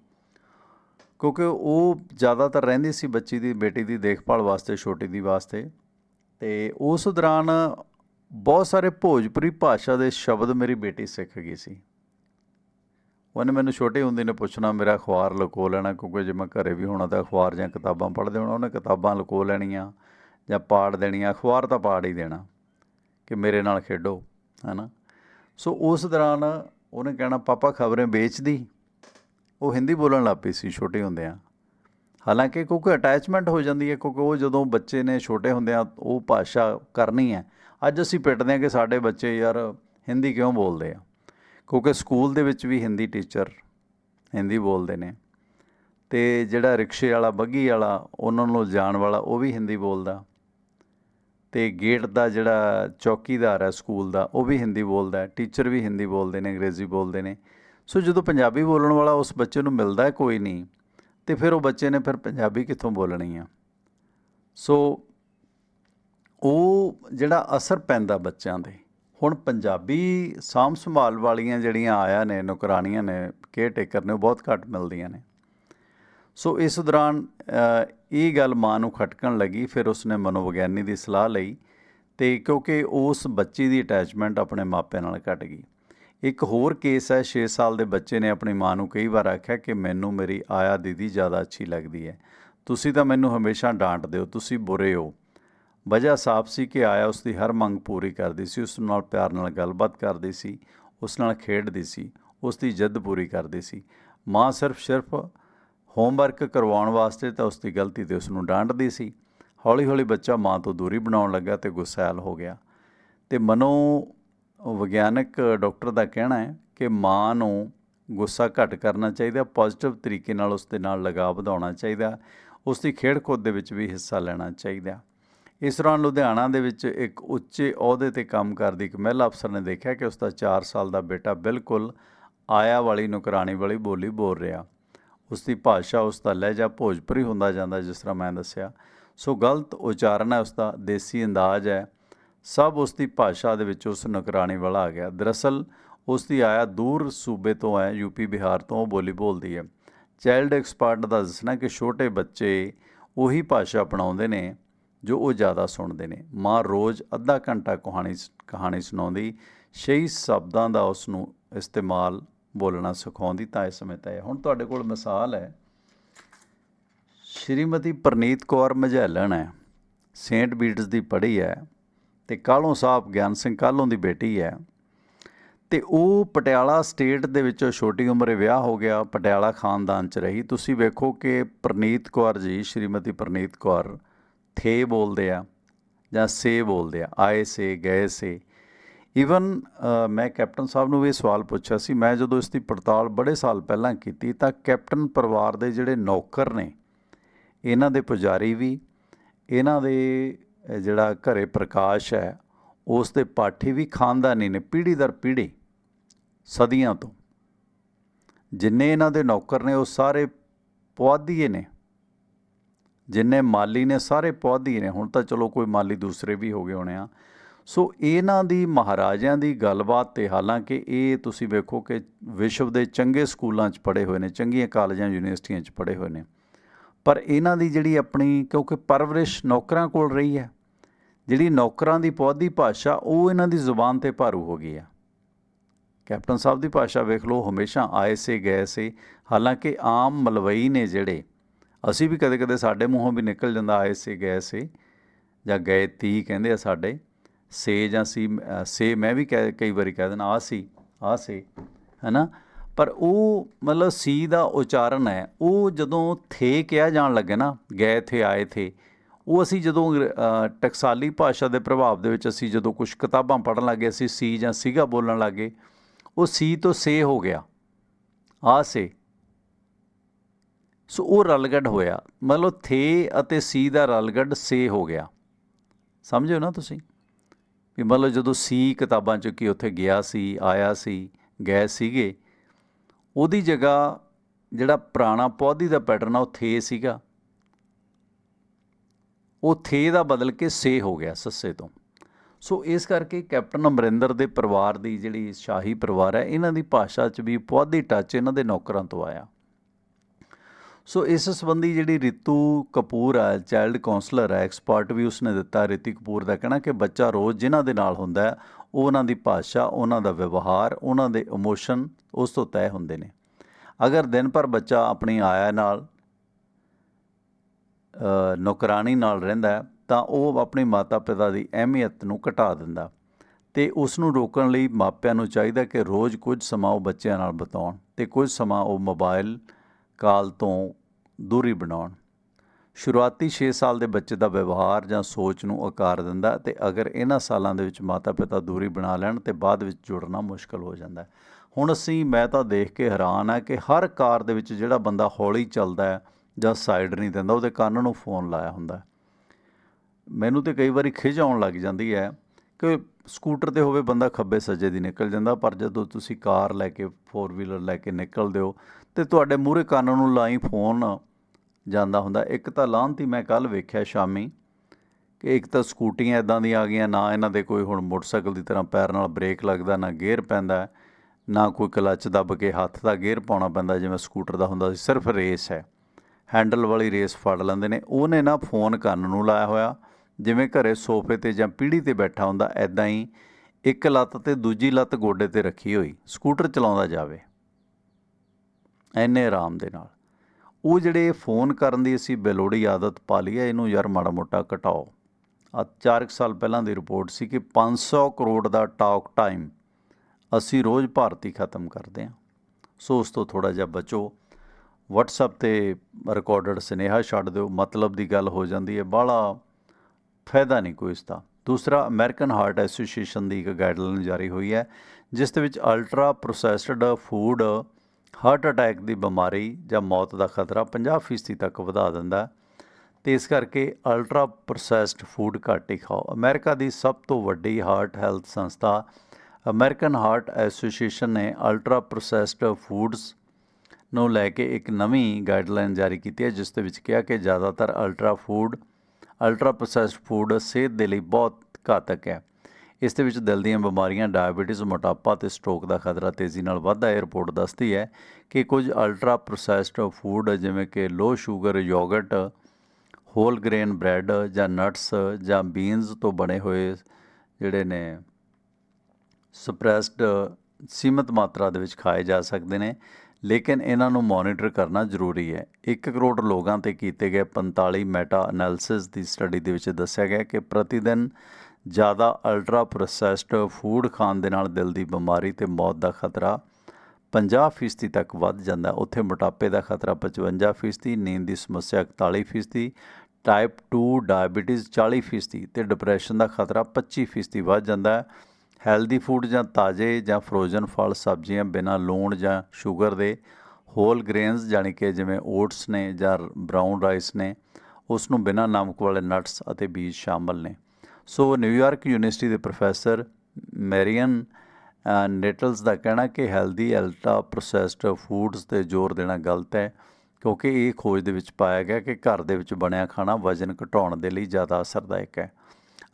ਕਿਉਂਕਿ ਉਹ ਜ਼ਿਆਦਾਤਰ ਰਹਿੰਦੀ ਸੀ ਬੱਚੀ ਦੀ, ਬੇਟੀ ਦੀ ਦੇਖਭਾਲ ਵਾਸਤੇ, ਛੋਟੀ ਦੀ ਵਾਸਤੇ। ਤੇ ਉਸ ਦੌਰਾਨ ਬਹੁਤ ਸਾਰੇ ਭੋਜਪੁਰੀ ਭਾਸ਼ਾ ਦੇ ਸ਼ਬਦ ਮੇਰੀ ਬੇਟੀ ਸਿੱਖ ਗਈ ਸੀ। ਉਹਨੇ ਮੈਨੂੰ ਛੋਟੇ ਹੁੰਦੇ ਨੇ ਪੁੱਛਣਾ, ਮੇਰਾ ਅਖਬਾਰ ਲੁਕੋ ਲੈਣਾ, ਕਿਉਂਕਿ ਜੇ ਮੈਂ ਘਰੇ ਵੀ ਹੋਣਾ ਤਾਂ ਅਖਬਾਰ ਜਾਂ ਕਿਤਾਬਾਂ ਪੜ੍ਹਦੇ ਹੋਣਾ, ਉਹਨੇ ਕਿਤਾਬਾਂ ਲੁਕੋ ਲੈਣੀਆਂ। ਜਾਂ ਪਾੜ ਦੇਣੀਆਂ ਅਖਬਾਰ ਤਾਂ ਪਾੜ ਹੀ ਦੇਣਾ ਕਿ ਮੇਰੇ ਨਾਲ ਖੇਡੋ, ਹੈਨਾ? ਸੋ ਉਸ ਦੌਰਾਨ ਉਹਨੇ ਕਹਿਣਾ, ਪਾਪਾ ਖਬরেं ਵੇਚਦੀ। ਉਹ ਹਿੰਦੀ ਬੋਲਣ ਲੱਗ ਪਈ ਸੀ ਛੋਟੇ ਹੁੰਦਿਆਂ। ਹਾਲਾਂਕਿ ਕਿਉਂਕਿ ਅਟੈਚਮੈਂਟ ਹੋ ਜਾਂਦੀ ਹੈ, ਕਿਉਂਕਿ ਉਹ ਜਦੋਂ ਬੱਚੇ ਨੇ ਛੋਟੇ ਹੁੰਦਿਆਂ ਉਹ ਭਾਸ਼ਾ ਕਰਨੀ ਹੈ, ਅੱਜ ਅਸੀਂ ਪਿੱਟਦੇ ਹਾਂ ਕਿ ਸਾਡੇ ਬੱਚੇ ਯਾਰ ਹਿੰਦੀ ਕਿਉਂ ਬੋਲਦੇ ਆ? ਕਿਉਂਕਿ ਸਕੂਲ ਦੇ ਵਿੱਚ ਵੀ ਹਿੰਦੀ ਟੀਚਰ ਹਿੰਦੀ ਬੋਲਦੇ ਨੇ ਤੇ ਜਿਹੜਾ ਰਿਕਸ਼ੇ ਵਾਲਾ, ਬੱਗੀ ਵਾਲਾ, ਉਹਨਾਂ ਨੂੰ ਜਾਣ ਵਾਲਾ, ਉਹ ਵੀ ਹਿੰਦੀ ਬੋਲਦਾ। ਤੇ ਗੇਟ ਦਾ ਜਿਹੜਾ ਚੌਕੀਦਾਰ ਹੈ ਸਕੂਲ ਦਾ, ਉਹ ਵੀ ਹਿੰਦੀ ਬੋਲਦਾ ਹੈ, ਟੀਚਰ ਵੀ ਹਿੰਦੀ ਬੋਲਦੇ ਨੇ, ਅੰਗਰੇਜ਼ੀ ਬੋਲਦੇ ਨੇ। ਸੋ ਜਦੋਂ ਪੰਜਾਬੀ ਬੋਲਣ ਵਾਲਾ ਉਸ ਬੱਚੇ ਨੂੰ ਮਿਲਦਾ ਕੋਈ ਨਹੀਂ, ਤੇ ਫਿਰ ਉਹ ਬੱਚੇ ਨੇ ਫਿਰ ਪੰਜਾਬੀ ਕਿੱਥੋਂ ਬੋਲਣੀ ਆ? ਸੋ ਉਹ ਜਿਹੜਾ ਅਸਰ ਪੈਂਦਾ ਬੱਚਿਆਂ ਦੇ ਹੁਣ ਪੰਜਾਬੀ ਸਾਂਭ ਸੰਭਾਲ ਵਾਲੀਆਂ ਜਿਹੜੀਆਂ ਆਇਆ ਨੇ ਨੌਕਰਾਣੀਆਂ ਨੇ ਕੇਅਰ ਟੇਕਰ ਨੇ, ਉਹ ਬਹੁਤ ਘੱਟ ਮਿਲਦੀਆਂ ਨੇ। ਸੋ ਇਸ ਦੌਰਾਨ ਇਹ ਗੱਲ ਮਾਂ ਨੂੰ ਖਟਕਣ ਲੱਗੀ, ਫਿਰ ਉਸਨੇ ਮਨੋਵਿਗਿਆਨੀ ਦੀ ਸਲਾਹ ਲਈ ਤੇ ਕਿਉਂਕਿ ਉਸ ਬੱਚੀ ਦੀ ਅਟੈਚਮੈਂਟ ਆਪਣੇ ਮਾਪਿਆਂ ਨਾਲ ਘਟ ਗਈ। ਇੱਕ ਹੋਰ ਕੇਸ ਹੈ 6 ਸਾਲ ਦੇ ਬੱਚੇ ਨੇ ਆਪਣੀ ਮਾਂ ਨੂੰ ਕਈ ਵਾਰ ਆਖਿਆ ਕਿ ਮੈਨੂੰ ਮੇਰੀ ਆਇਆ ਦੀਦੀ ਜ਼ਿਆਦਾ ਅੱਛੀ ਲੱਗਦੀ ਹੈ। ਤੁਸੀਂ ਤਾਂ ਮੈਨੂੰ ਹਮੇਸ਼ਾ ਡਾਂਟਦੇ ਹੋ ਤੁਸੀਂ ਬੁਰੇ ਹੋ। ਵਜ੍ਹਾ ਸਾਫ਼ ਸੀ ਕਿ ਆਇਆ ਉਸ ਦੀ ਹਰ ਮੰਗ ਪੂਰੀ ਕਰਦੀ ਸੀ, ਉਸ ਨਾਲ ਪਿਆਰ ਨਾਲ ਗੱਲਬਾਤ ਕਰਦੀ ਸੀ, ਉਸ ਨਾਲ ਖੇਡਦੀ ਸੀ ਉਸ ਦੀ ਜਿੱਦ ਪੂਰੀ ਕਰਦੀ ਸੀ। ਮਾਂ ਸਿਰਫ ਸਿਰਫ ਹੋਮਵਰਕ ਕਰਵਾਉਣ ਵਾਸਤੇ ਤਾਂ ਉਸ ਦੀ ਗਲਤੀ ਤੇ ਉਸ ਨੂੰ ਡਾਂਟਦੀ ਸੀ। ਹੌਲੀ-ਹੌਲੀ ਬੱਚਾ ਮਾਂ ਤੋਂ ਦੂਰੀ ਬਣਾਉਣ ਲੱਗਾ ਤੇ ਗੁੱਸੈਲ ਹੋ ਗਿਆ। ਤੇ ਮਨੋ ਵਿਗਿਆਨਕ ਡਾਕਟਰ ਦਾ ਕਹਿਣਾ ਹੈ ਕਿ ਮਾਂ ਨੂੰ ਗੁੱਸਾ ਘੱਟ ਕਰਨਾ ਚਾਹੀਦਾ ਪੋਜ਼ਿਟਿਵ ਤਰੀਕੇ ਨਾਲ ਉਸ ਦੇ ਨਾਲ ਲਗਾਅ ਵਧਾਉਣਾ ਚਾਹੀਦਾ ਉਸ ਦੀ ਖੇਡ ਖੁੱਦ ਦੇ ਵਿੱਚ ਵੀ ਹਿੱਸਾ ਲੈਣਾ ਚਾਹੀਦਾ। ਇਸ ਦੌਰਾਨ ਲੁਧਿਆਣਾ ਦੇ ਵਿੱਚ ਇੱਕ ਉੱਚੇ ਅਹੁਦੇ ਤੇ ਕੰਮ ਕਰਦੀ ਇੱਕ ਮਹਿਲਾ ਅਫਸਰ ਨੇ ਦੇਖਿਆ ਕਿ ਉਸ ਦਾ 4 ਸਾਲ ਦਾ ਬੇਟਾ ਬਿਲਕੁਲ ਆਇਆ ਵਾਲੀ, ਨੁਕਰਾਣੀ ਵਾਲੀ ਬੋਲੀ ਬੋਲ ਰਿਹਾ। ਉਸ ਦੀ ਭਾਸ਼ਾ ਉਸ ਦਾ ਲਹਿਜਾ ਭੋਜਪੁਰੀ ਹੁੰਦਾ ਜਾਂਦਾ ਜਿਸ ਤਰ੍ਹਾਂ ਮੈਂ ਦੱਸਿਆ। ਸੋ ਗਲਤ ਉਚਾਰਨ ਹੈ ਉਸ ਦਾ ਦੇਸੀ ਅੰਦਾਜ਼ ਹੈ। ਸਭ ਉਸ ਦੀ ਭਾਸ਼ਾ ਦੇ ਵਿੱਚ ਉਸ ਨੁਕਰਾਣੀ ਵਾਲਾ ਆ ਗਿਆ। ਦਰਅਸਲ ਉਸ ਦੀ ਆਇਆ ਦੂਰ ਸੂਬੇ ਤੋਂ ਹੈ ਯੂਪੀ ਬਿਹਾਰ ਤੋਂ, ਉਹ ਬੋਲੀ ਬੋਲਦੀ ਹੈ। ਚਾਈਲਡ ਐਕਸਪਰਟ ਦਾ ਦੱਸਣਾ ਕਿ ਛੋਟੇ ਬੱਚੇ ਉਹੀ ਭਾਸ਼ਾ ਅਪਣਾਉਂਦੇ ਨੇ ਜੋ ਉਹ ਜ਼ਿਆਦਾ ਸੁਣਦੇ ਨੇ। ਮਾਂ ਰੋਜ਼ ਅੱਧਾ ਘੰਟਾ ਕਹਾਣੀ ਕਹਾਣੀ ਸੁਣਾਉਂਦੀ ਛੇ ਸ਼ਬਦਾਂ ਦਾ ਉਸ ਨੂੰ ਇਸਤੇਮਾਲ ਬੋਲਣਾ ਸਿਖਾਉਂਦੀ, ਤਾਂ ਇਸ ਸਮੇਂ ਤੱਕ ਹੁਣ ਤੁਹਾਡੇ ਕੋਲ ਮਿਸਾਲ ਹੈ। ਸ਼੍ਰੀਮਤੀ ਪ੍ਰਨੀਤ ਕੌਰ ਮਝੈਲਣ ਹੈ। ਸੇਂਟ ਬੀਟਸ ਦੀ ਪੜ੍ਹੀ ਹੈ ਤੇ ਕਾਲੋਂ ਸਾਹਿਬ ਗਿਆਨ ਸਿੰਘ ਕਾਲੋਂ ਦੀ ਬੇਟੀ ਹੈ। ਤੇ ਉਹ ਪਟਿਆਲਾ ਸਟੇਟ ਦੇ ਵਿੱਚੋਂ ਛੋਟੀ ਉਮਰੇ ਵਿਆਹ ਹੋ ਗਿਆ, ਪਟਿਆਲਾ ਖਾਨਦਾਨ ਚ ਰਹੀ। ਤੁਸੀਂ ਵੇਖੋ ਕਿ ਪ੍ਰਨੀਤ ਕੌਰ ਜੀ, ਸ਼੍ਰੀਮਤੀ ਪ੍ਰਨੀਤ ਕੌਰ, ਥੇ ਬੋਲਦੇ ਆ ਜਾਂ ਸੇ ਬੋਲਦੇ ਆ, ਆਏ ਸੇ, ਗਏ ਸੇ। ਈਵਨ ਮੈਂ ਕੈਪਟਨ ਸਾਹਿਬ ਨੂੰ ਵੀ ਇਹ ਸਵਾਲ ਪੁੱਛਿਆ ਸੀ, ਮੈਂ ਜਦੋਂ ਇਸ ਦੀ ਪੜਤਾਲ ਬੜੇ ਸਾਲ ਪਹਿਲਾਂ ਕੀਤੀ ਤਾਂ ਕੈਪਟਨ ਪਰਿਵਾਰ ਦੇ ਜਿਹੜੇ ਨੌਕਰ ਨੇ, ਇਹਨਾਂ ਦੇ ਪੁਜਾਰੀ ਵੀ, ਇਹਨਾਂ ਦੇ ਜਿਹੜਾ ਘਰੇ ਪ੍ਰਕਾਸ਼ ਹੈ, ਉਸ ਦੇ ਪਾਠੀ ਵੀ ਖਾਨਦਾਨੀ ਨੇ, ਪੀੜ੍ਹੀ ਦਰ ਪੀੜ੍ਹੀ, ਸਦੀਆਂ ਤੋਂ। ਜਿੰਨੇ ਇਹਨਾਂ ਦੇ ਨੌਕਰ ਨੇ, ਉਹ ਸਾਰੇ ਪੁਆਧੀਏ ਨੇ। ਜਿੰਨੇ ਮਾਲੀ ਨੇ, ਸਾਰੇ ਪੁਆਧੀਏ ਨੇ। ਹੁਣ ਤਾਂ ਚਲੋ ਕੋਈ ਮਾਲੀ ਦੂਸਰੇ ਵੀ ਹੋ ਗਏ ਹੋਣੇ ਆ। ਸੋ ਇਹਨਾਂ ਦੀ ਮਹਾਰਾਜਿਆਂ ਦੀ ਗੱਲਬਾਤ ਤੇ ਹਾਲਾਂਕਿ ਇਹ ਤੁਸੀਂ ਵੇਖੋ ਕਿ ਵਿਸ਼ਵ ਦੇ ਚੰਗੇ ਸਕੂਲਾਂ 'ਚ ਪੜ੍ਹੇ ਹੋਏ ਨੇ, ਚੰਗੀਆਂ ਕਾਲਜਾਂ, ਯੂਨੀਵਰਸਿਟੀਆਂ 'ਚ ਪੜ੍ਹੇ ਹੋਏ ਨੇ। ਪਰ ਇਹਨਾਂ ਦੀ ਜਿਹੜੀ ਆਪਣੀ, ਕਿਉਂਕਿ ਪਰਵਰਿਸ਼ ਨੌਕਰਾਂ ਕੋਲ ਰਹੀ ਹੈ, ਜਿਹੜੀ ਨੌਕਰਾਂ ਦੀ ਪੌਦੀ ਭਾਸ਼ਾ, ਉਹ ਇਹਨਾਂ ਦੀ ਜ਼ੁਬਾਨ ਤੇ ਭਾਰੂ ਹੋ ਗਈ ਆ ਕੈਪਟਨ ਸਾਹਿਬ ਦੀ ਭਾਸ਼ਾ ਵੇਖ ਲਓ, ਹਮੇਸ਼ਾ ਆਏ ਸੇ, ਗਏ ਸੇ। ਹਾਲਾਂਕਿ ਆਮ ਮਲਵਈ ਨੇ ਜਿਹੜੇ, ਅਸੀਂ ਵੀ ਕਦੇ-ਕਦੇ ਸਾਡੇ ਮੂੰਹੋਂ ਵੀ ਨਿਕਲ ਜਾਂਦਾ ਆਏ ਸੇ, ਗਏ ਸੇ ਜਾਂ ਗਏ ਤੀ ਕਹਿੰਦੇ ਆ ਸਾਡੇ। ਸੇ ਜਾਂ ਸੀ ਸੇ ਮੈਂ ਵੀ ਕਹਿ- ਕਈ ਵਾਰੀ ਕਹਿ ਦਿੰਦਾ ਆ ਸੀ ਆ ਸੇ ਹੈਨਾ? ਪਰ ਉਹ ਮਤਲਬ ਸੀ ਦਾ ਉਚਾਰਨ ਹੈ। ਉਹ ਜਦੋਂ ਥੇ ਕਿਹਾ ਜਾਣ ਲੱਗੇ ਨਾ ਗਏ ਥੇ ਆਏ ਥੇ ਉਹ ਅਸੀਂ ਜਦੋਂ ਅ, ਟਕਸਾਲੀ ਭਾਸ਼ਾ ਦੇ ਪ੍ਰਭਾਵ ਦੇ ਵਿੱਚ ਅਸੀਂ ਜਦੋਂ ਕੁਝ ਕਿਤਾਬਾਂ ਪੜ੍ਹਨ ਲੱਗੇ ਅਸੀਂ ਸੀ ਜਾਂ ਸੀਗਾ ਬੋਲਣ ਲੱਗੇ ਉਹ ਸੀ ਤੋਂ ਸੇ ਹੋ ਗਿਆ ਆ ਸੇ। ਸੋ ਉਹ ਰਲਗੜ ਹੋਇਆ। ਮਤਲਬ ਥੇ ਅਤੇ ਸੀ ਦਾ ਰਲਗੜ ਸੇ ਹੋ ਗਿਆ। ਸਮਝਿਓ ਨਾ ਤੁਸੀਂ? ਵੀ ਮਤਲਬ ਜਦੋਂ ਸੀ ਕਿਤਾਬਾਂ ਚ ਕਿ ਉੱਥੇ ਗਿਆ ਸੀ, ਆਇਆ ਸੀ, ਗਏ ਸੀਗੇ, ਉਹਦੀ ਜਗ੍ਹਾ ਜਿਹੜਾ ਪੁਰਾਣਾ ਪੌਦੀ ਦਾ ਪੈਟਰਨ ਆ, ਉਹ ਥੇ ਸੀਗਾ। ਉਹ ਥੇ ਦਾ ਬਦਲ ਕੇ ਸੇ ਹੋ ਗਿਆ ਸੱਸੇ ਤੋਂ। ਸੋ ਇਸ ਕਰਕੇ ਕੈਪਟਨ ਅਮਰਿੰਦਰ ਦੇ ਪਰਿਵਾਰ ਦੀ ਜਿਹੜੀ ਸ਼ਾਹੀ ਪਰਿਵਾਰ ਹੈ, ਇਹਨਾਂ ਦੀ ਭਾਸ਼ਾ 'ਚ ਵੀ ਪੁਆਧੀ ਟੱਚ ਇਹਨਾਂ ਦੇ ਨੌਕਰਾਂ ਤੋਂ ਆਇਆ। ਸੋ ਇਸ ਸੰਬੰਧੀ ਜਿਹੜੀ ਰਿਤੂ ਕਪੂਰ ਹੈ ਚਾਈਲਡ ਕਾਉਂਸਲਰ ਹੈ ਐਕਸਪਰਟ ਵੀ ਉਸਨੇ ਦਿੱਤਾ ਰਿਤੀ ਕਪੂਰ ਦਾ ਕਹਿਣਾ ਕਿ ਬੱਚਾ ਰੋਜ਼ ਜਿਨ੍ਹਾਂ ਦੇ ਨਾਲ ਹੁੰਦਾ ਉਹ ਉਹਨਾਂ ਦੀ ਭਾਸ਼ਾ ਉਹਨਾਂ ਦਾ ਵਿਵਹਾਰ ਉਹਨਾਂ ਦੇ ਇਮੋਸ਼ਨ ਉਸ ਤੋਂ ਤੈਅ ਹੁੰਦੇ ਨੇ। ਅਗਰ ਦਿਨ ਭਰ ਬੱਚਾ ਆਪਣੀ ਆਇਆ ਨਾਲ ਅ, ਨੌਕਰਾਨੀ ਨਾਲ ਰਹਿੰਦਾ ਤਾਂ ਉਹ ਆਪਣੇ ਮਾਤਾ-ਪਿਤਾ ਦੀ ਅਹਿਮੀਅਤ ਨੂੰ ਘਟਾ ਦਿੰਦਾ ਤੇ ਉਸ ਨੂੰ ਰੋਕਣ ਲਈ ਮਾਪਿਆਂ ਨੂੰ ਚਾਹੀਦਾ ਕਿ ਰੋਜ਼ ਕੁਝ ਸਮਾਂ ਉਹ ਬੱਚਿਆਂ ਨਾਲ ਬਿਤਾਉਣ ਤੇ ਕੁਝ ਸਮਾਂ ਉਹ ਮੋਬਾਈਲ ਕਾਲ ਤੋਂ ਦੂਰੀ ਬਣਾਉਣ ਸ਼ੁਰੂਆਤੀ 6 ਸਾਲ ਦੇ ਬੱਚੇ ਦਾ ਵਿਵਹਾਰ ਜਾਂ ਸੋਚ ਨੂੰ ਆਕਾਰ ਦਿੰਦਾ ਤੇ ਅਗਰ ਇਹਨਾਂ ਸਾਲਾਂ ਦੇ ਵਿੱਚ ਮਾਤਾ-ਪਿਤਾ ਦੂਰੀ ਬਣਾ ਲੈਣ ਤੇ ਬਾਅਦ ਵਿੱਚ ਜੁੜਨਾ ਮੁਸ਼ਕਲ ਹੋ ਜਾਂਦਾ ਹੈ। ਹੁਣ ਅਸੀਂ, ਮੈਂ ਤਾਂ ਦੇਖ ਕੇ ਹੈਰਾਨ ਆ ਕਿ ਹਰ ਕਾਰ ਦੇ ਵਿੱਚ ਜਿਹੜਾ ਬੰਦਾ ਹੌਲੀ ਚੱਲਦਾ ਹੈ ਜਾਂ ਸਾਈਡ ਨਹੀਂ ਦਿੰਦਾ, ਉਹਦੇ ਕੰਨ ਨੂੰ ਫੋਨ ਲਾਇਆ ਹੁੰਦਾ ਮੈਨੂੰ ਤੇ ਕਈ ਵਾਰੀ ਖਿਝ ਆਉਣ ਲੱਗ ਜਾਂਦੀ ਹੈ ਕਿ ਸਕੂਟਰ ਤੇ ਹੋਵੇ ਬੰਦਾ ਖੱਬੇ ਸੱਜੇ ਦੀ ਨਿਕਲ ਜਾਂਦਾ, ਪਰ ਜਦੋਂ ਤੁਸੀਂ ਕਾਰ ਲੈ ਕੇ ਫੋਰ ਵੀਲਰ ਲੈ ਕੇ ਨਿਕਲਦੇ ਹੋ, ਤੇ ਤੁਹਾਡੇ ਮੂਹਰੇ ਕੰਨ ਨੂੰ ਲਾਈ ਫੋਨ ਜਾਂਦਾ ਹੁੰਦਾ। ਇੱਕ ਤਾਂ ਲਾਂਤੀ ਮੈਂ ਕੱਲ ਵੇਖਿਆ ਸ਼ਾਮੀ ਕਿ ਇੱਕ ਤਾਂ ਸਕੂਟੀਆਂ ਇਦਾਂ ਦੀਆਂ ਆ ਗਈਆਂ, ਨਾ ਇਹਨਾਂ ਦੇ ਕੋਈ ਹੁਣ ਮੋਟਰਸਾਈਕਲ ਦੀ ਤਰ੍ਹਾਂ ਪੈਰ ਨਾਲ ਬ੍ਰੇਕ ਲੱਗਦਾ, ਨਾ ਗੇਅਰ ਪੈਂਦਾ, ਨਾ ਕੋਈ ਕਲੱਚ ਦੱਬ ਕੇ ਹੱਥ ਦਾ ਗੇਅਰ ਪਾਉਣਾ ਪੈਂਦਾ, ਜਿਵੇਂ ਸਕੂਟਰ ਦਾ ਹੁੰਦਾ ਸੀ, ਸਿਰਫ ਰੇਸ ਹੈ। ਹੈਂਡਲ ਵਾਲੀ ਰੇਸ ਫੜ ਲੈਂਦੇ ਨੇ। ਉਹਨੇ ਨਾ ਫੋਨ ਕੰਨ ਨੂੰ ਲਾਇਆ ਹੋਇਆ। ਜਿਵੇਂ ਘਰੇ ਸੋਫੇ ਤੇ ਜਾਂ ਪੀੜ੍ਹੀ ਤੇ ਬੈਠਾ ਹੁੰਦਾ ਐਦਾਂ ਹੀ ਇੱਕ ਲੱਤ ਤੇ ਦੂਜੀ ਲੱਤ ਗੋਡੇ ਤੇ ਰੱਖੀ ਹੋਈ ਸਕੂਟਰ ਚਲਾਉਂਦਾ ਜਾਵੇ। ਐਨੇ ਆਰਾਮ ਦੇ ਨਾਲ। ਉਹ ਜਿਹੜੇ ਫੋਨ ਕਰਨ ਦੀ ਅਸੀਂ ਬੇਲੋੜੀ ਆਦਤ ਪਾ ਲਈ ਹੈ, ਇਹਨੂੰ ਯਾਰ ਮਾੜਾ ਮੋਟਾ ਘਟਾਓ। ਆ ਚਾਰ ਕੁ ਸਾਲ ਪਹਿਲਾਂ ਦੀ ਰਿਪੋਰਟ ਸੀ ਕਿ 500 ਕਰੋੜ ਦਾ ਟਾਕ ਟਾਈਮ ਅਸੀਂ ਰੋਜ਼ ਭਾਰਤੀ ਖਤਮ ਕਰਦੇ ਹਾਂ। ਸੋ ਉਸ ਤੋਂ ਥੋੜਾ ਜਿਹਾ ਬਚੋ। WhatsApp ਤੇ ਰਿਕਾਰਡਡ ਸੁਨੇਹਾ ਛੱਡ ਦਿਓ। ਮਤਲਬ ਦੀ ਗੱਲ ਹੋ ਜਾਂਦੀ ਹੈ। ਬਾਹਲਾ ਫਾਇਦਾ ਨਹੀਂ ਕੋਈ ਇਸ ਦਾ। ਦੂਸਰਾ ਅਮਰੀਕਨ ਹਾਰਟ ਐਸੋਸੀਏਸ਼ਨ ਦੀ ਇੱਕ ਗਾਈਡਲਾਈਨ ਜਾਰੀ ਹੋਈ ਹੈ, ਜਿਸ ਦੇ ਵਿੱਚ ultra processed food heart attack ਦੀ ਬਿਮਾਰੀ ਜਾਂ ਮੌਤ ਦਾ ਖਤਰਾ 50% ਤੱਕ ਵਧਾ ਦਿੰਦਾ ਹੈ। ਤੇ ਇਸ ਕਰਕੇ ਅਲਟਰਾ ਪ੍ਰੋਸੈਸਡ ਫੂਡ ਘੱਟ ਹੀ ਖਾਓ। ਅਮਰੀਕਾ ਦੀ ਸਭ ਤੋਂ ਵੱਡੀ ਹਾਰਟ ਹੈਲਥ ਸੰਸਥਾ ਅਮਰੀਕਨ ਹਾਰਟ ਐਸੋਸੀਏਸ਼ਨ ਨੇ ਅਲਟਰਾ ਪ੍ਰੋਸੈਸਡ ਫੂਡਸ ਨੂੰ ਲੈ ਕੇ ਇੱਕ ਨਵੀਂ ਗਾਈਡਲਾਈਨ ਜਾਰੀ ਕੀਤੀ ਹੈ, ਜਿਸ ਦੇ ਵਿੱਚ ਕਿਹਾ ਕਿ ਜ਼ਿਆਦਾਤਰ ultra food ultra processed food ਸਿਹਤ ਦੇ ਲਈ ਬਹੁਤ ਘਾਤਕ ਹੈ। ਇਸ ਦੇ ਵਿੱਚ ਦਿਲ ਦੀਆਂ ਬਿਮਾਰੀਆਂ ਡਾਇਬੀਟਿਸ ਮੋਟਾਪਾ ਤੇ ਸਟ੍ਰੋਕ ਦਾ ਖਤਰਾ ਤੇਜ਼ੀ ਨਾਲ ਵੱਧਦਾ ਹੈ ਰਿਪੋਰਟ ਦੱਸਦੀ ਹੈ ਕਿ ਕੁਝ ਅਲਟਰਾ ਪ੍ਰੋਸੈਸਡ ਫੂਡ ਜਿਵੇਂ ਕਿ low sugar, yogurt, whole grain bread ਜਾਂ ਨਟਸ ਜਾਂ ਬੀਨਸ ਤੋਂ ਬਣੇ ਹੋਏ ਜਿਹੜੇ ਨੇ, ਸਪਰੈਸਡ ਸੀਮਤ ਮਾਤਰਾ ਦੇ ਵਿੱਚ ਖਾਏ ਜਾ ਸਕਦੇ ਨੇ। ਲੇਕਿਨ ਇਹਨਾਂ ਨੂੰ ਮੋਨੀਟਰ ਕਰਨਾ ਜ਼ਰੂਰੀ ਹੈ। 1 ਕਰੋੜ ਲੋਕਾਂ ਤੇ ਕੀਤੇ ਗਏ 45 ਮੈਟਾ ਐਨਾਲਿਸਿਸ ਦੀ ਸਟੱਡੀ ਦੇ ਵਿੱਚ ਦੱਸਿਆ ਗਿਆ ਕਿ ਪ੍ਰਤੀ ਦਿਨ ਜ਼ਿਆਦਾ ਅਲਟਰਾ ਪ੍ਰੋਸੈਸਡ ਫੂਡ ਖਾਣ ਦੇ ਨਾਲ ਦਿਲ ਦੀ ਬਿਮਾਰੀ ਤੇ ਮੌਤ ਦਾ ਖਤਰਾ 50% ਤੱਕ ਵੱਧ ਜਾਂਦਾ ਉੱਥੇ ਮੋਟਾਪੇ ਦਾ ਖਤਰਾ 55% ਨੀਂਦ ਦੀ ਸਮੱਸਿਆ 41% ਟਾਈਪ 2 ਡਾਇਬੀਟੀਜ਼ 40% ਤੇ ਡਿਪਰੈਸ਼ਨ ਦਾ ਖਤਰਾ 25% ਵੱਧ ਜਾਂਦਾ ਹੈ। ਹੈਲਦੀ ਫੂਡ ਜਾਂ ਤਾਜ਼ੇ ਜਾਂ ਫਰੋਜ਼ਨ ਫਲ, ਸਬਜ਼ੀਆਂ ਬਿਨਾਂ ਲੂਣ ਜਾਂ ਸ਼ੂਗਰ ਦੇ ਹੋਲ ਗ੍ਰੇਨਸ ਜਾਣੀ ਕਿ ਜਿਵੇਂ ਓਟਸ ਨੇ ਜਾਂ ਬਰਾਊਨ ਰਾਈਸ ਨੇ, ਉਸ ਨੂੰ ਬਿਨਾਂ ਨਮਕ ਵਾਲੇ ਨਟਸ ਅਤੇ ਬੀਜ ਸ਼ਾਮਲ ਨੇ। ਸੋ ਨਿਊਯਾਰਕ ਯੂਨੀਵਰਸਿਟੀ ਦੇ ਪ੍ਰੋਫੈਸਰ ਮੈਰੀਅਨ ਨੇਟਲਸ ਦਾ ਕਹਿਣਾ ਕਿ ਹੈਲਦੀ ਅਲਟਰਾ ਪ੍ਰੋਸੈਸਡ ਫੂਡਸ ਤੇ ਜ਼ੋਰ ਦੇਣਾ ਗਲਤ ਹੈ, ਕਿਉਂਕਿ ਇਹ ਖੋਜ ਦੇ ਵਿੱਚ ਪਾਇਆ ਗਿਆ ਕਿ ਘਰ ਦੇ ਵਿੱਚ ਬਣਿਆ ਖਾਣਾ ਵਜ਼ਨ ਘਟਾਉਣ ਦੇ ਲਈ ਜ਼ਿਆਦਾ ਅਸਰਦਾਇਕ ਹੈ।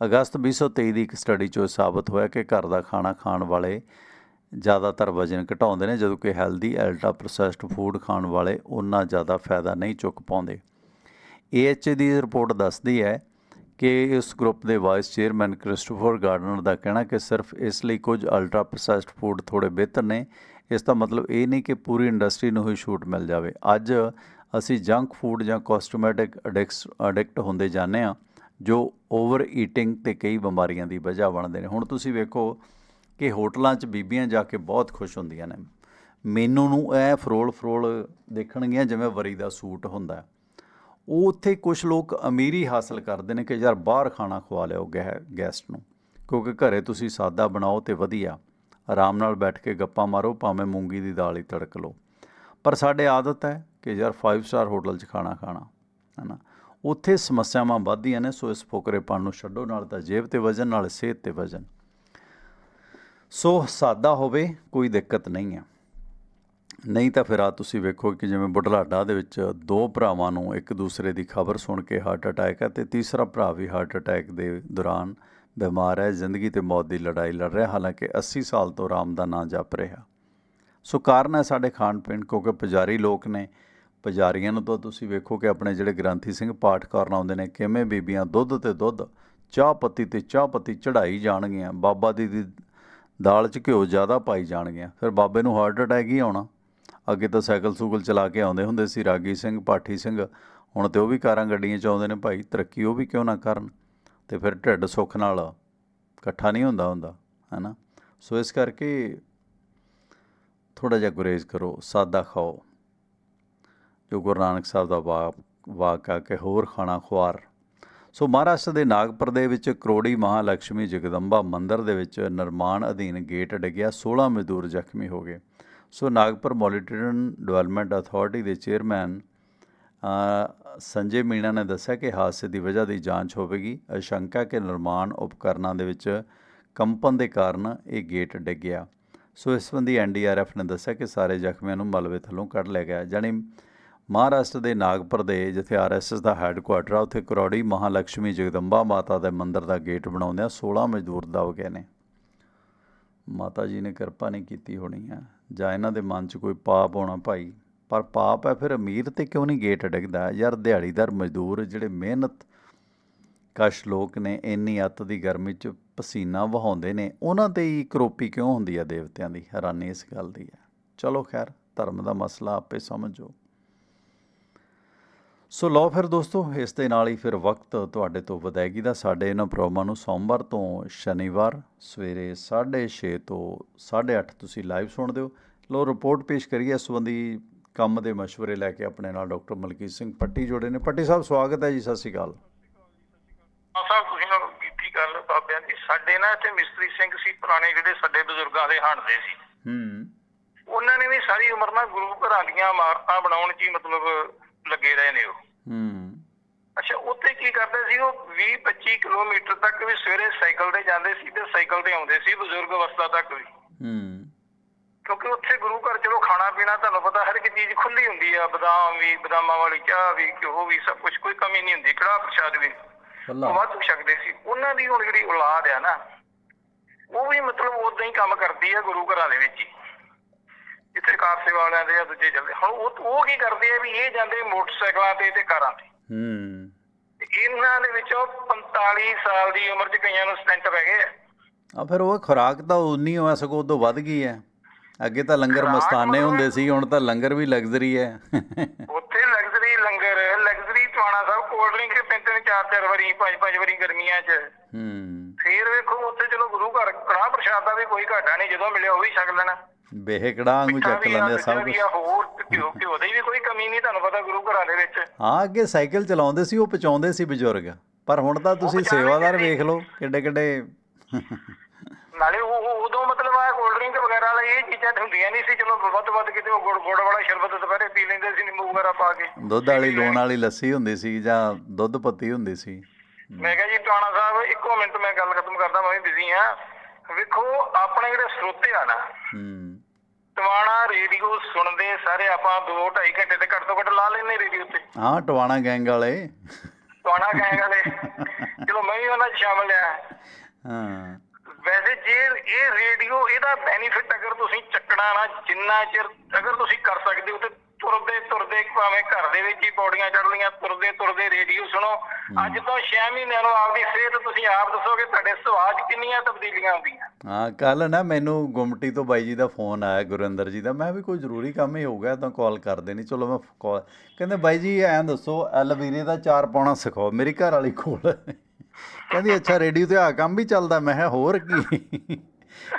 ਅਗਸਤ 2023 ਦੀ ਇੱਕ ਸਟੱਡੀ 'ਚੋਂ ਸਾਬਤ ਹੋਇਆ ਕਿ ਘਰ ਦਾ ਖਾਣਾ ਖਾਣ ਵਾਲੇ ਜ਼ਿਆਦਾਤਰ ਵਜ਼ਨ ਘਟਾਉਂਦੇ ਨੇ, ਜਦੋਂ ਕਿ ਹੈਲਦੀ ਅਲਟਰਾ ਪ੍ਰੋਸੈਸਡ ਫੂਡ ਖਾਣ ਵਾਲੇ ਉਹਨਾਂ ਜ਼ਿਆਦਾ ਫਾਇਦਾ ਨਹੀਂ ਚੁੱਕ ਪਾਉਂਦੇ। ਏਐਚਏ ਦੀ ਰਿਪੋਰਟ ਦੱਸਦੀ ਹੈ ਕਿ ਇਸ ਗਰੁੱਪ ਦੇ ਵਾਈਸ ਚੇਅਰਮੈਨ ਕ੍ਰਿਸਟੋਫਰ ਗਾਰਡਨਰ ਦਾ ਕਹਿਣਾ ਕਿ ਸਿਰਫ ਇਸ ਲਈ ਕੁਝ ਅਲਟਰਾ ਪ੍ਰੋਸੈਸਡ ਫੂਡ ਥੋੜੇ ਬਿਹਤਰ ਨੇ। ਇਸ ਦਾ ਮਤਲਬ ਇਹ ਨਹੀਂ ਕਿ ਪੂਰੀ ਇੰਡਸਟਰੀ ਨੂੰ ਹੀ ਛੂਟ ਮਿਲ ਜਾਵੇ। ਅੱਜ ਅਸੀਂ ਜੰਕ ਫੂਡ ਜਾਂ ਕਾਸਟੋਮੈਟਿਕ ਐਡਿਕਸ ਐਡਿਕਟ ਹੁੰਦੇ ਜਾਂਦੇ ਹਾਂ। ਜੋ ਓਵਰ ਈਟਿੰਗ ਤੇ ਕਈ ਬਿਮਾਰੀਆਂ ਦੀ ਵਜ੍ਹਾ ਬਣਦੇ ਨੇ। ਹੁਣ ਤੁਸੀਂ ਵੇਖੋ ਕਿ ਹੋਟਲਾਂ 'ਚ ਬੀਬੀਆਂ ਜਾ ਕੇ ਬਹੁਤ ਖੁਸ਼ ਹੁੰਦੀਆਂ ਨੇ। ਮੈਨੂੰ ਨੂੰ ਇਹ ਫਰੋਲ ਫਰੋਲ ਦੇਖਣਗੀਆਂ ਜਿਵੇਂ ਵਰੀ ਦਾ ਸੂਟ ਹੁੰਦਾ। ਉਹ ਉੱਥੇ ਕੁਝ ਲੋਕ ਅਮੀਰੀ ਹਾਸਲ ਕਰਦੇ ਨੇ ਕਿ ਯਾਰ ਬਾਹਰ ਖਾਣਾ ਖਵਾ ਲਿਓ ਗੈ- ਗੈਸਟ ਨੂੰ। ਕਿਉਂਕਿ ਘਰੇ ਤੁਸੀਂ ਸਾਦਾ ਬਣਾਓ ਤੇ ਵਧੀਆ। ਆਰਾਮ ਨਾਲ ਬੈਠ ਕੇ ਗੱਪਾਂ ਮਾਰੋ, ਭਾਵੇਂ ਮੂੰਗੀ ਦੀ ਦਾਲ ਹੀ ਤੜਕ ਲਓ। ਪਰ ਸਾਡੇ ਆਦਤ ਹੈ ਕਿ ਯਾਰ 5 ਸਟਾਰ ਹੋਟਲ 'ਚ ਖਾਣਾ ਖਾਣਾ ਹੈਨਾ ਉੱਥੇ ਸਮੱਸਿਆਵਾਂ ਵੱਧਦੀਆਂ ਨੇ, ਸੋ ਇਸ ਫੋਕਰੇਪਣ ਨੂੰ ਛੱਡੋ, ਨਾਲ ਤਾਂ ਜੇਬ ਤੇ ਵਜਨ, ਨਾਲ ਸਿਹਤ ਤੇ ਵਜਨ। ਸੋ ਸਾਦਾ ਹੋਵੇ, ਕੋਈ ਦਿੱਕਤ ਨਹੀਂ ਹੈ ਨਹੀਂ ਤਾਂ ਫਿਰ ਆ ਤੁਸੀਂ ਵੇਖੋ ਕਿ ਜਿਵੇਂ ਬੁਢਲਾਡਾ ਦੇ ਵਿੱਚ ਦੋ ਭਰਾਵਾਂ ਨੂੰ ਇੱਕ ਦੂਸਰੇ ਦੀ ਖਬਰ ਸੁਣ ਕੇ ਹਾਰਟ ਅਟੈਕ ਹੈ ਤੇ ਤੀਸਰਾ ਭਰਾ ਵੀ ਹਾਰਟ ਅਟੈਕ ਦੇ ਦੌਰਾਨ ਬਿਮਾਰ ਹੈ, ਜ਼ਿੰਦਗੀ ਤੇ ਮੌਤ ਦੀ ਲੜਾਈ ਲੜ ਰਿਹਾ, ਹਾਲਾਂਕਿ 80 ਸਾਲ ਤੋਂ ਆਰਾਮ ਦਾ ਨਾਂ ਜਪ ਰਿਹਾ। ਸੋ ਕਾਰਨ ਹੈ ਸਾਡੇ ਖਾਣ ਪੀਣ ਕਿਉਂਕਿ ਪੁਜਾਰੀ ਲੋਕ ਨੇ ਪੁਜਾਰੀਆਂ ਨੂੰ ਤਾਂ ਤੁਸੀਂ ਵੇਖੋ ਕਿ ਆਪਣੇ ਜਿਹੜੇ ਗ੍ਰੰਥੀ ਸਿੰਘ ਪਾਠ ਕਰਨ ਆਉਂਦੇ ਨੇ, ਕਿਵੇਂ ਬੀਬੀਆਂ ਦੁੱਧ ਤੇ ਦੁੱਧ, ਚਾਹ ਪੱਤੀ ਤੇ ਚਾਹ ਪੱਤੀ ਚੜਾਈ ਜਾਣਗੀਆਂ, ਬਾਬਾ ਦੀ ਦੀ ਦਾਲ 'ਚ ਘਿਓ ਜ਼ਿਆਦਾ ਪਾਈ ਜਾਣਗੀਆਂ। ਫਿਰ ਬਾਬੇ ਨੂੰ ਹਾਰਟ ਅਟੈਕ ਹੀ ਆਉਣਾ। ਅੱਗੇ ਤਾਂ ਸਾਈਕਲ ਸੂਕਲ ਚਲਾ ਕੇ ਆਉਂਦੇ ਹੁੰਦੇ ਸੀ, ਰਾਗੀ ਸਿੰਘ, ਪਾਠੀ ਸਿੰਘ। ਹੁਣ ਤੇ ਉਹ ਵੀ ਕਾਰਾਂ ਗੱਡੀਆਂ 'ਚ ਆਉਂਦੇ ਨੇ ਭਾਈ, ਤਰੱਕੀ ਉਹ ਵੀ ਕਿਉਂ ਨਾ ਕਰਨ? ਤੇ ਫਿਰ ਢਿੱਡ ਸੁੱਖ ਨਾਲ ਇਕੱਠਾ ਨਹੀਂ ਹੁੰਦਾ ਹੁੰਦਾ, ਹੈਨਾ? ਸੋ ਇਸ ਕਰਕੇ ਥੋੜਾ ਜਿਹਾ ਗੁਰੇਜ਼ ਕਰੋ, ਸਾਦਾ ਖਾਓ। ਜੋ ਗੁਰੂ ਨਾਨਕ ਸਾਹਿਬ ਦਾ ਵਾਕ ਵਾਕ ਆ ਕਿ ਹੋਰ ਖਾਣਾ ਖੁਆਰ। ਸੋ ਮਹਾਰਾਸ਼ਟਰ ਦੇ ਨਾਗਪੁਰ ਦੇ ਵਿੱਚ ਕਰੋੜੀ ਮਹਾਲక్ష్ਮੀ ਜਗਦੰਬਾ ਮੰਦਿਰ ਦੇ ਵਿੱਚ ਨਿਰਮਾਣ ਅਧੀਨ ਗੇਟ ਡਿੱਗਿਆ 16 ਮਜ਼ਦੂਰ ਜ਼ਖਮੀ ਹੋ ਗਏ। So Nagpur monitoring development authority ਦੇ ਚੇਅਰਮੈਨ ਸੰਜੇ ਮੀਣਾ ਨੇ ਦੱਸਿਆ ਕਿ ਹਾਦਸੇ ਦੀ ਵਜ੍ਹਾ ਦੀ ਜਾਂਚ ਹੋਵੇਗੀ। ਅਸ਼ੰਕਾ ਕਿ ਨਿਰਮਾਣ ਉਪਕਰਨਾਂ ਦੇ ਵਿੱਚ ਕੰਪਨ ਦੇ ਕਾਰਨ ਇਹ ਗੇਟ ਡਿੱਗਿਆ ਸੋ ਇਸ ਸੰਬੰਧੀ ਐਨਡੀਆਰਐਫ ਨੇ ਦੱਸਿਆ ਕਿ ਸਾਰੇ ਜ਼ਖਮੀਆਂ ਨੂੰ ਮਲਬੇ ਥੱਲੋਂ ਕੱਢ ਲਿਆ ਗਿਆ। ਜਾਣੀ ਮਹਾਰਾਸ਼ਟਰ ਦੇ ਨਾਗਪੁਰ ਦੇ ਜਿੱਥੇ ਆਰਐਸਐਸ ਦਾ ਹੈੱਡਕੁਆਟਰ ਆ, ਉੱਥੇ ਕਰੋੜੀ ਮਹਾਲక్ష్ਮੀ ਜਗਦੰਬਾ ਮਾਤਾ ਦੇ ਮੰਦਿਰ ਦਾ ਗੇਟ ਬਣਾਉਂਦਿਆਂ 16 ਮਜ਼ਦੂਰ ਦਬ ਗਏ ਨੇ। ਮਾਤਾ ਜੀ ਨੇ ਕਿਰਪਾ ਨਹੀਂ ਕੀਤੀ ਹੋਣੀ ਆ। ਜਾਂ ਇਹਨਾਂ ਦੇ ਮਨ 'ਚ ਕੋਈ ਪਾਪ ਹੋਣਾ ਭਾਈ? ਪਰ ਪਾਪ ਹੈ, ਫਿਰ ਅਮੀਰ ਤੇ ਕਿਉਂ ਨਹੀਂ ਗੇਟ ਡਿੱਗਦਾ? ਯਾਰ ਦਿਹਾੜੀਦਾਰ ਮਜ਼ਦੂਰ ਜਿਹੜੇ ਮਿਹਨਤ ਕਸ਼ ਲੋਕ ਨੇ, ਇੰਨੀ ਅੱਤ ਦੀ ਗਰਮੀ 'ਚ ਪਸੀਨਾ ਵਹਾਉਂਦੇ ਨੇ, ਉਹਨਾਂ ਤੇ ਹੀ ਕਰੋਪੀ ਕਿਉਂ ਹੁੰਦੀ ਆ ਦੇਵਤਿਆਂ ਦੀ? ਹੈਰਾਨੀ ਇਸ ਗੱਲ ਦੀ ਹੈ। ਚਲੋ ਖੈਰ, ਧਰਮ ਦਾ ਮਸਲਾ ਆਪੇ ਸਮਝੋ। ਸੋ ਲਓ ਫਿਰ ਦੋਸਤੋ ਇਸ ਦੇ ਨਾਲ ਹੀ ਫਿਰ ਵਕਤ ਤੁਹਾਡੇ ਤੋਂ ਵਿਦਾਇਗੀ ਦਾ ਸਾਡੇ ਇਹਨਾਂ ਪ੍ਰੋਗਰਾਮਾਂ ਨੂੰ ਸੋਮਵਾਰ ਤੋਂ ਸ਼ਨੀਵਾਰ ਸਵੇਰੇ 6:30 ਤੋਂ 8:30 ਤੁਸੀਂ ਲਾਈਵ ਸੁਣਦੇ ਹੋ ਲੋ ਰਿਪੋਰਟ ਪੇਸ਼ ਕਰੀਏ ਇਸ ਸੰਬੰਧੀ ਕੰਮ ਦੇ ਮਸ਼ਵਰੇ ਲੈ ਕੇ ਆਪਣੇ ਨਾਲ ਡਾਕਟਰ ਮਲਕੀਤ ਸਿੰਘ ਪੱਟੀ ਜੁੜੇ ਨੇ। ਪੱਟੀ ਸਾਹਿਬ ਸਵਾਗਤ ਹੈ ਜੀ ਸਤਿ ਸ਼੍ਰੀ ਅਕਾਲ। ਸਾਹਿਬ ਤੁਸੀਂ ਕੀਤੀ ਗੱਲ ਬਾਬਿਆਂ ਦੀ। ਸਾਡੇ ਨਾਲ ਇੱਥੇ ਮਿਸਤਰੀ ਸਿੰਘ ਸੀ ਪੁਰਾਣੇ ਜਿਹੜੇ ਸਾਡੇ ਬਜ਼ੁਰਗਾਂ ਦੇ ਹੰਡਦੇ ਸੀ। ਹੂੰ। ਉਹਨਾਂ ਨੇ ਵੀ ਸਾਰੀ ਉਮਰ ਨਾਲ ਗੁਰੂ ਘਰਾਂ ਦੀਆਂ ਇਮਾਰਤਾਂ ਬਣਾਉਣ 'ਚ ਹੀ ਮਤਲਬ ਲੱਗੇ ਰਹੇ ਨੇ ਉਹ। ਹੂੰ। ਅੱਛਾ ਉੱਥੇ ਕੀ ਕਰਦੇ ਸੀ ਉਹ? 20 25 ਕਿਲੋਮੀਟਰ ਤੱਕ ਵੀ ਸਵੇਰੇ ਸਾਈਕਲ ਤੇ ਜਾਂਦੇ ਸੀ ਤੇ ਸਾਈਕਲ ਤੇ ਆਉਂਦੇ ਸੀ ਬਜ਼ੁਰਗ ਅਵਸਥਾ ਤੱਕ ਵੀ। ਹੂੰ। ਕਿਉਂਕਿ ਉੱਥੇ ਗੁਰੂ ਘਰ ਚਲੋ ਖਾਣਾ ਪੀਣਾ ਤੁਹਾਨੂੰ ਪਤਾ ਹਰ ਇੱਕ ਚੀਜ਼ ਖੁੱਲੀ ਹੁੰਦੀ ਆ। ਬਦਾਮ ਵੀ ਬਦਾਮਾਂ ਵਾਲੀ ਚਾਹ ਵੀ ਘਿਓ ਵੀ ਸਭ ਕੁਝ ਕੋਈ ਕਮੀ ਨਹੀਂ ਹੁੰਦੀ ਕੜਾਹ ਪ੍ਰਸ਼ਾਦ ਵੀ। ਵਾਧੂ ਛਕਦੇ ਸੀ। ਉਹਨਾਂ ਦੀ ਹੁਣ ਜਿਹੜੀ ਔਲਾਦ ਆ ਨਾ ਉਹ ਵੀ ਮਤਲਬ ਉਦਾਂ ਹੀ ਕੰਮ ਕਰਦੀ ਆ ਗੁਰੂ ਘਰਾਂ ਦੇ ਵਿੱਚ ਹੀ। ਜਿੱਥੇ ਕਾਰਸੇ ਵਾਲਿਆਂ ਦੇ ਆ ਦੂਜੇ ਚੱਲਦੇ ਹੁਣ ਉਹ ਉਹ ਕੀ ਕਰਦੇ ਆ ਵੀ ਇਹ ਜਾਂਦੇ ਮੋਟਰਸਾਈਕਲਾਂ ਤੇ ਤੇ ਕਾਰਾਂ ਤੇ। ਹੂੰ। ਇਹਨਾਂ ਦੇ ਵਿੱਚੋਂ 45 ਸਾਲ ਦੀ ਉਮਰ 'ਚ ਕਈਆਂ ਨੂੰ ਸਟੈਂਟ ਪੈ ਗਏ ਆ। ਆ ਫਿਰ ਉਹ ਖੁਰਾਕ ਤਾਂ ਉਨੀ ਹੋਇਆ ਸਗੋਂ ਉਦੋਂ ਵੱਧ ਗਈ ਹੈ ਅੱਗੇ ਤਾਂ ਲੰਗਰ ਮਸਤਾਨੇ ਹੁੰਦੇ ਸੀ ਹੁਣ ਤਾਂ ਲੰਗਰ ਵੀ ਲਗਜ਼ਰੀ ਹੈ ਉੱਥੇ luxury langar luxury Tiwana Sahib cold drink ਤਿੰਨ ਤਿੰਨ ਚਾਰ ਚਾਰ ਵਾਰੀ ਪੰਜ ਪੰਜ ਵਾਰੀ ਗਰਮੀਆਂ 'ਚ। ਹੂੰ। ਫੇਰ ਵੇਖੋ ਉੱਥੇ ਘਰ ਕੜਾਹ ਪ੍ਰਸ਼ਾਦ ਦਾ ਵੀ ਕੋਈ ਘਾਟਾ ਨਹੀਂ ਜਦੋਂ ਮਿਲਿਆ ਉਹ ਵੀ ਛਕ ਲੈਣਾ। ਬੇਹਕੜਾ ਵਾਂਗੂ ਮਿੱਠਾ ਚੱਕ ਲੈਂਦੇ ਸਭ ਕੁਝ ਹੋਰ ਘਿਓ ਘਿਓ ਦੀ ਵੀ ਕੋਈ ਕਮੀ ਨਹੀਂ ਤੁਹਾਨੂੰ ਪਤਾ ਗੁਰੂ ਘਰਾਂ ਦੇ ਵਿੱਚ। ਹਾਂ ਅੱਗੇ ਸਾਈਕਲ ਚਲਾਉਂਦੇ ਸੀ ਉਹ ਪਚਾਉਂਦੇ ਸੀ ਬਜ਼ੁਰਗ। ਪਰ ਹੁਣ ਤਾਂ ਤੁਸੀਂ ਪਹੁੰਚਾਉਂਦੇ ਸੇਵਾਦਾਰ। ਵੇਖ ਲਓ ਕਿੱਡੇ ਕਿੱਡੇ ਨਾਲੇ ਉਹ ਉਦੋਂ ਮਤਲਬ ਆ ਕੋਲਡ ਡਰਿੰਕ ਵਗੈਰਾ ਵਾਲੀ ਇਹ ਚੀਜ਼ਾਂ ਹੁੰਦੀਆਂ ਨਹੀਂ ਸੀ ਚਲੋ ਵੱਧ ਵੱਧ ਕਿਤੇ ਉਹ ਗੁੜ ਗੁੜ ਵਾਲਾ ਸ਼ਰਬਤ ਦੁਪਹਿਰੇ ਪੀ ਲੈਂਦੇ ਸੀ ਨਿੰਬੂ ਵਗੈਰਾ ਪਾ ਕੇ। ਦੁੱਧ ਵਾਲੀ ਲੂਣ ਵਾਲੀ ਲੱਸੀ ਹੁੰਦੀ ਸੀ ਜਾਂ ਦੁੱਧ ਪੱਤੀ ਹੁੰਦੀ ਸੀ। ਮੈਂ ਕਿਹਾ ਜੀ ਟਾਣਾ ਸਾਹਿਬ ਇੱਕੋ ਮਿੰਟ ਮੈਂ ਗੱਲ ਖਤਮ ਕਰਦਾ ਮੈਂ ਵੀ ਬਿਜ਼ੀ ਆ ਵੇਖੋ ਆਪਣੇ ਜਿਹੜੇ ਸਰੋਤੇ ਆ ਨਾ ਹੂੰ। ਟਵਾਣਾ ਰੇਡੀਓ ਸੁਣਦੇ ਸਾਰੇ ਆਪਾਂ 2 2.5 ਘੰਟੇ ਤੇ ਘੱਟ ਤੋਂ ਘੱਟ ਲਾ ਲੈਨੇ ਰੇਡੀਓ ਤੇ ਹਾਂ ਟਵਾਣਾ ਗੈਂਗ ਵਾਲੇ। ਟਵਾਣਾ ਗਏ ਵਾਲੇ। ਚਲੋ ਮੈਂ ਵੀ ਉਹਨਾਂ 'ਚ ਸ਼ਾਮਲ ਆ। ਹਾਂ। ਵੈਸੇ ਜੇ ਇਹ ਰੇਡੀਓ ਇਹਦਾ ਬੈਨੀਫਿਟ ਅਗਰ ਤੁਸੀਂ ਚੱਕਣਾ ਨਾ ਜਿੰਨਾ ਚਿਰ ਅਗਰ ਤੁਸੀਂ ਕਰ ਸਕਦੇ ਹੋ ਤੇ ਤੁਰਦੇ ਤੁਰਦੇ ਭਾਵੇਂ ਘਰ ਦੇ ਵਿੱਚ ਹੀ ਪੌੜੀਆਂ ਚੜ ਲਈਆਂ ਤੁਰਦੇ ਤੁਰਦੇ ਰੇਡੀਓ ਸੁਣੋ। ਅੱਜ ਤੋਂ 6 ਮਹੀਨਿਆਂ ਨੂੰ ਆਪਦੀ ਸਿਹਤ ਤੁਸੀਂ ਆਪ ਦੱਸੋਗੇ ਤੁਹਾਡੇ ਸੁਭਾਅ 'ਚ ਕਿੰਨੀਆਂ ਤਬਦੀਲੀਆਂ ਆਉਂਦੀਆਂ ਹਾਂ ਕੱਲ ਨਾ ਮੈਨੂੰ ਗੁੰਮਟੀ ਤੋਂ ਬਾਈ ਜੀ ਦਾ ਫੋਨ ਆਇਆ ਗੁਰਿੰਦਰ ਜੀ ਦਾ। ਮੈਂ ਵੀ ਕੋਈ ਜ਼ਰੂਰੀ ਕੰਮ ਹੀ ਹੋਊਗਾ ਤਾਂ ਕਾਲ ਕਰ ਦੇਣੀ ਚਲੋ ਮੈਂ ਕਾਲ ਕਹਿੰਦੇ ਬਾਈ ਜੀ ਐਂ ਦੱਸੋ ਐਲਵੀਰੇ ਦਾ ਚਾਰ ਪਾਉਣਾ ਸਿਖਾਓ ਮੇਰੀ ਘਰ ਵਾਲੀ ਕੋਲ। ਕਹਿੰਦੀ ਅੱਛਾ ਰੇਡੀਓ ਤੇ ਆ ਕੰਮ ਵੀ ਚੱਲਦਾ। ਮੈਂ ਹੋਰ ਕੀ?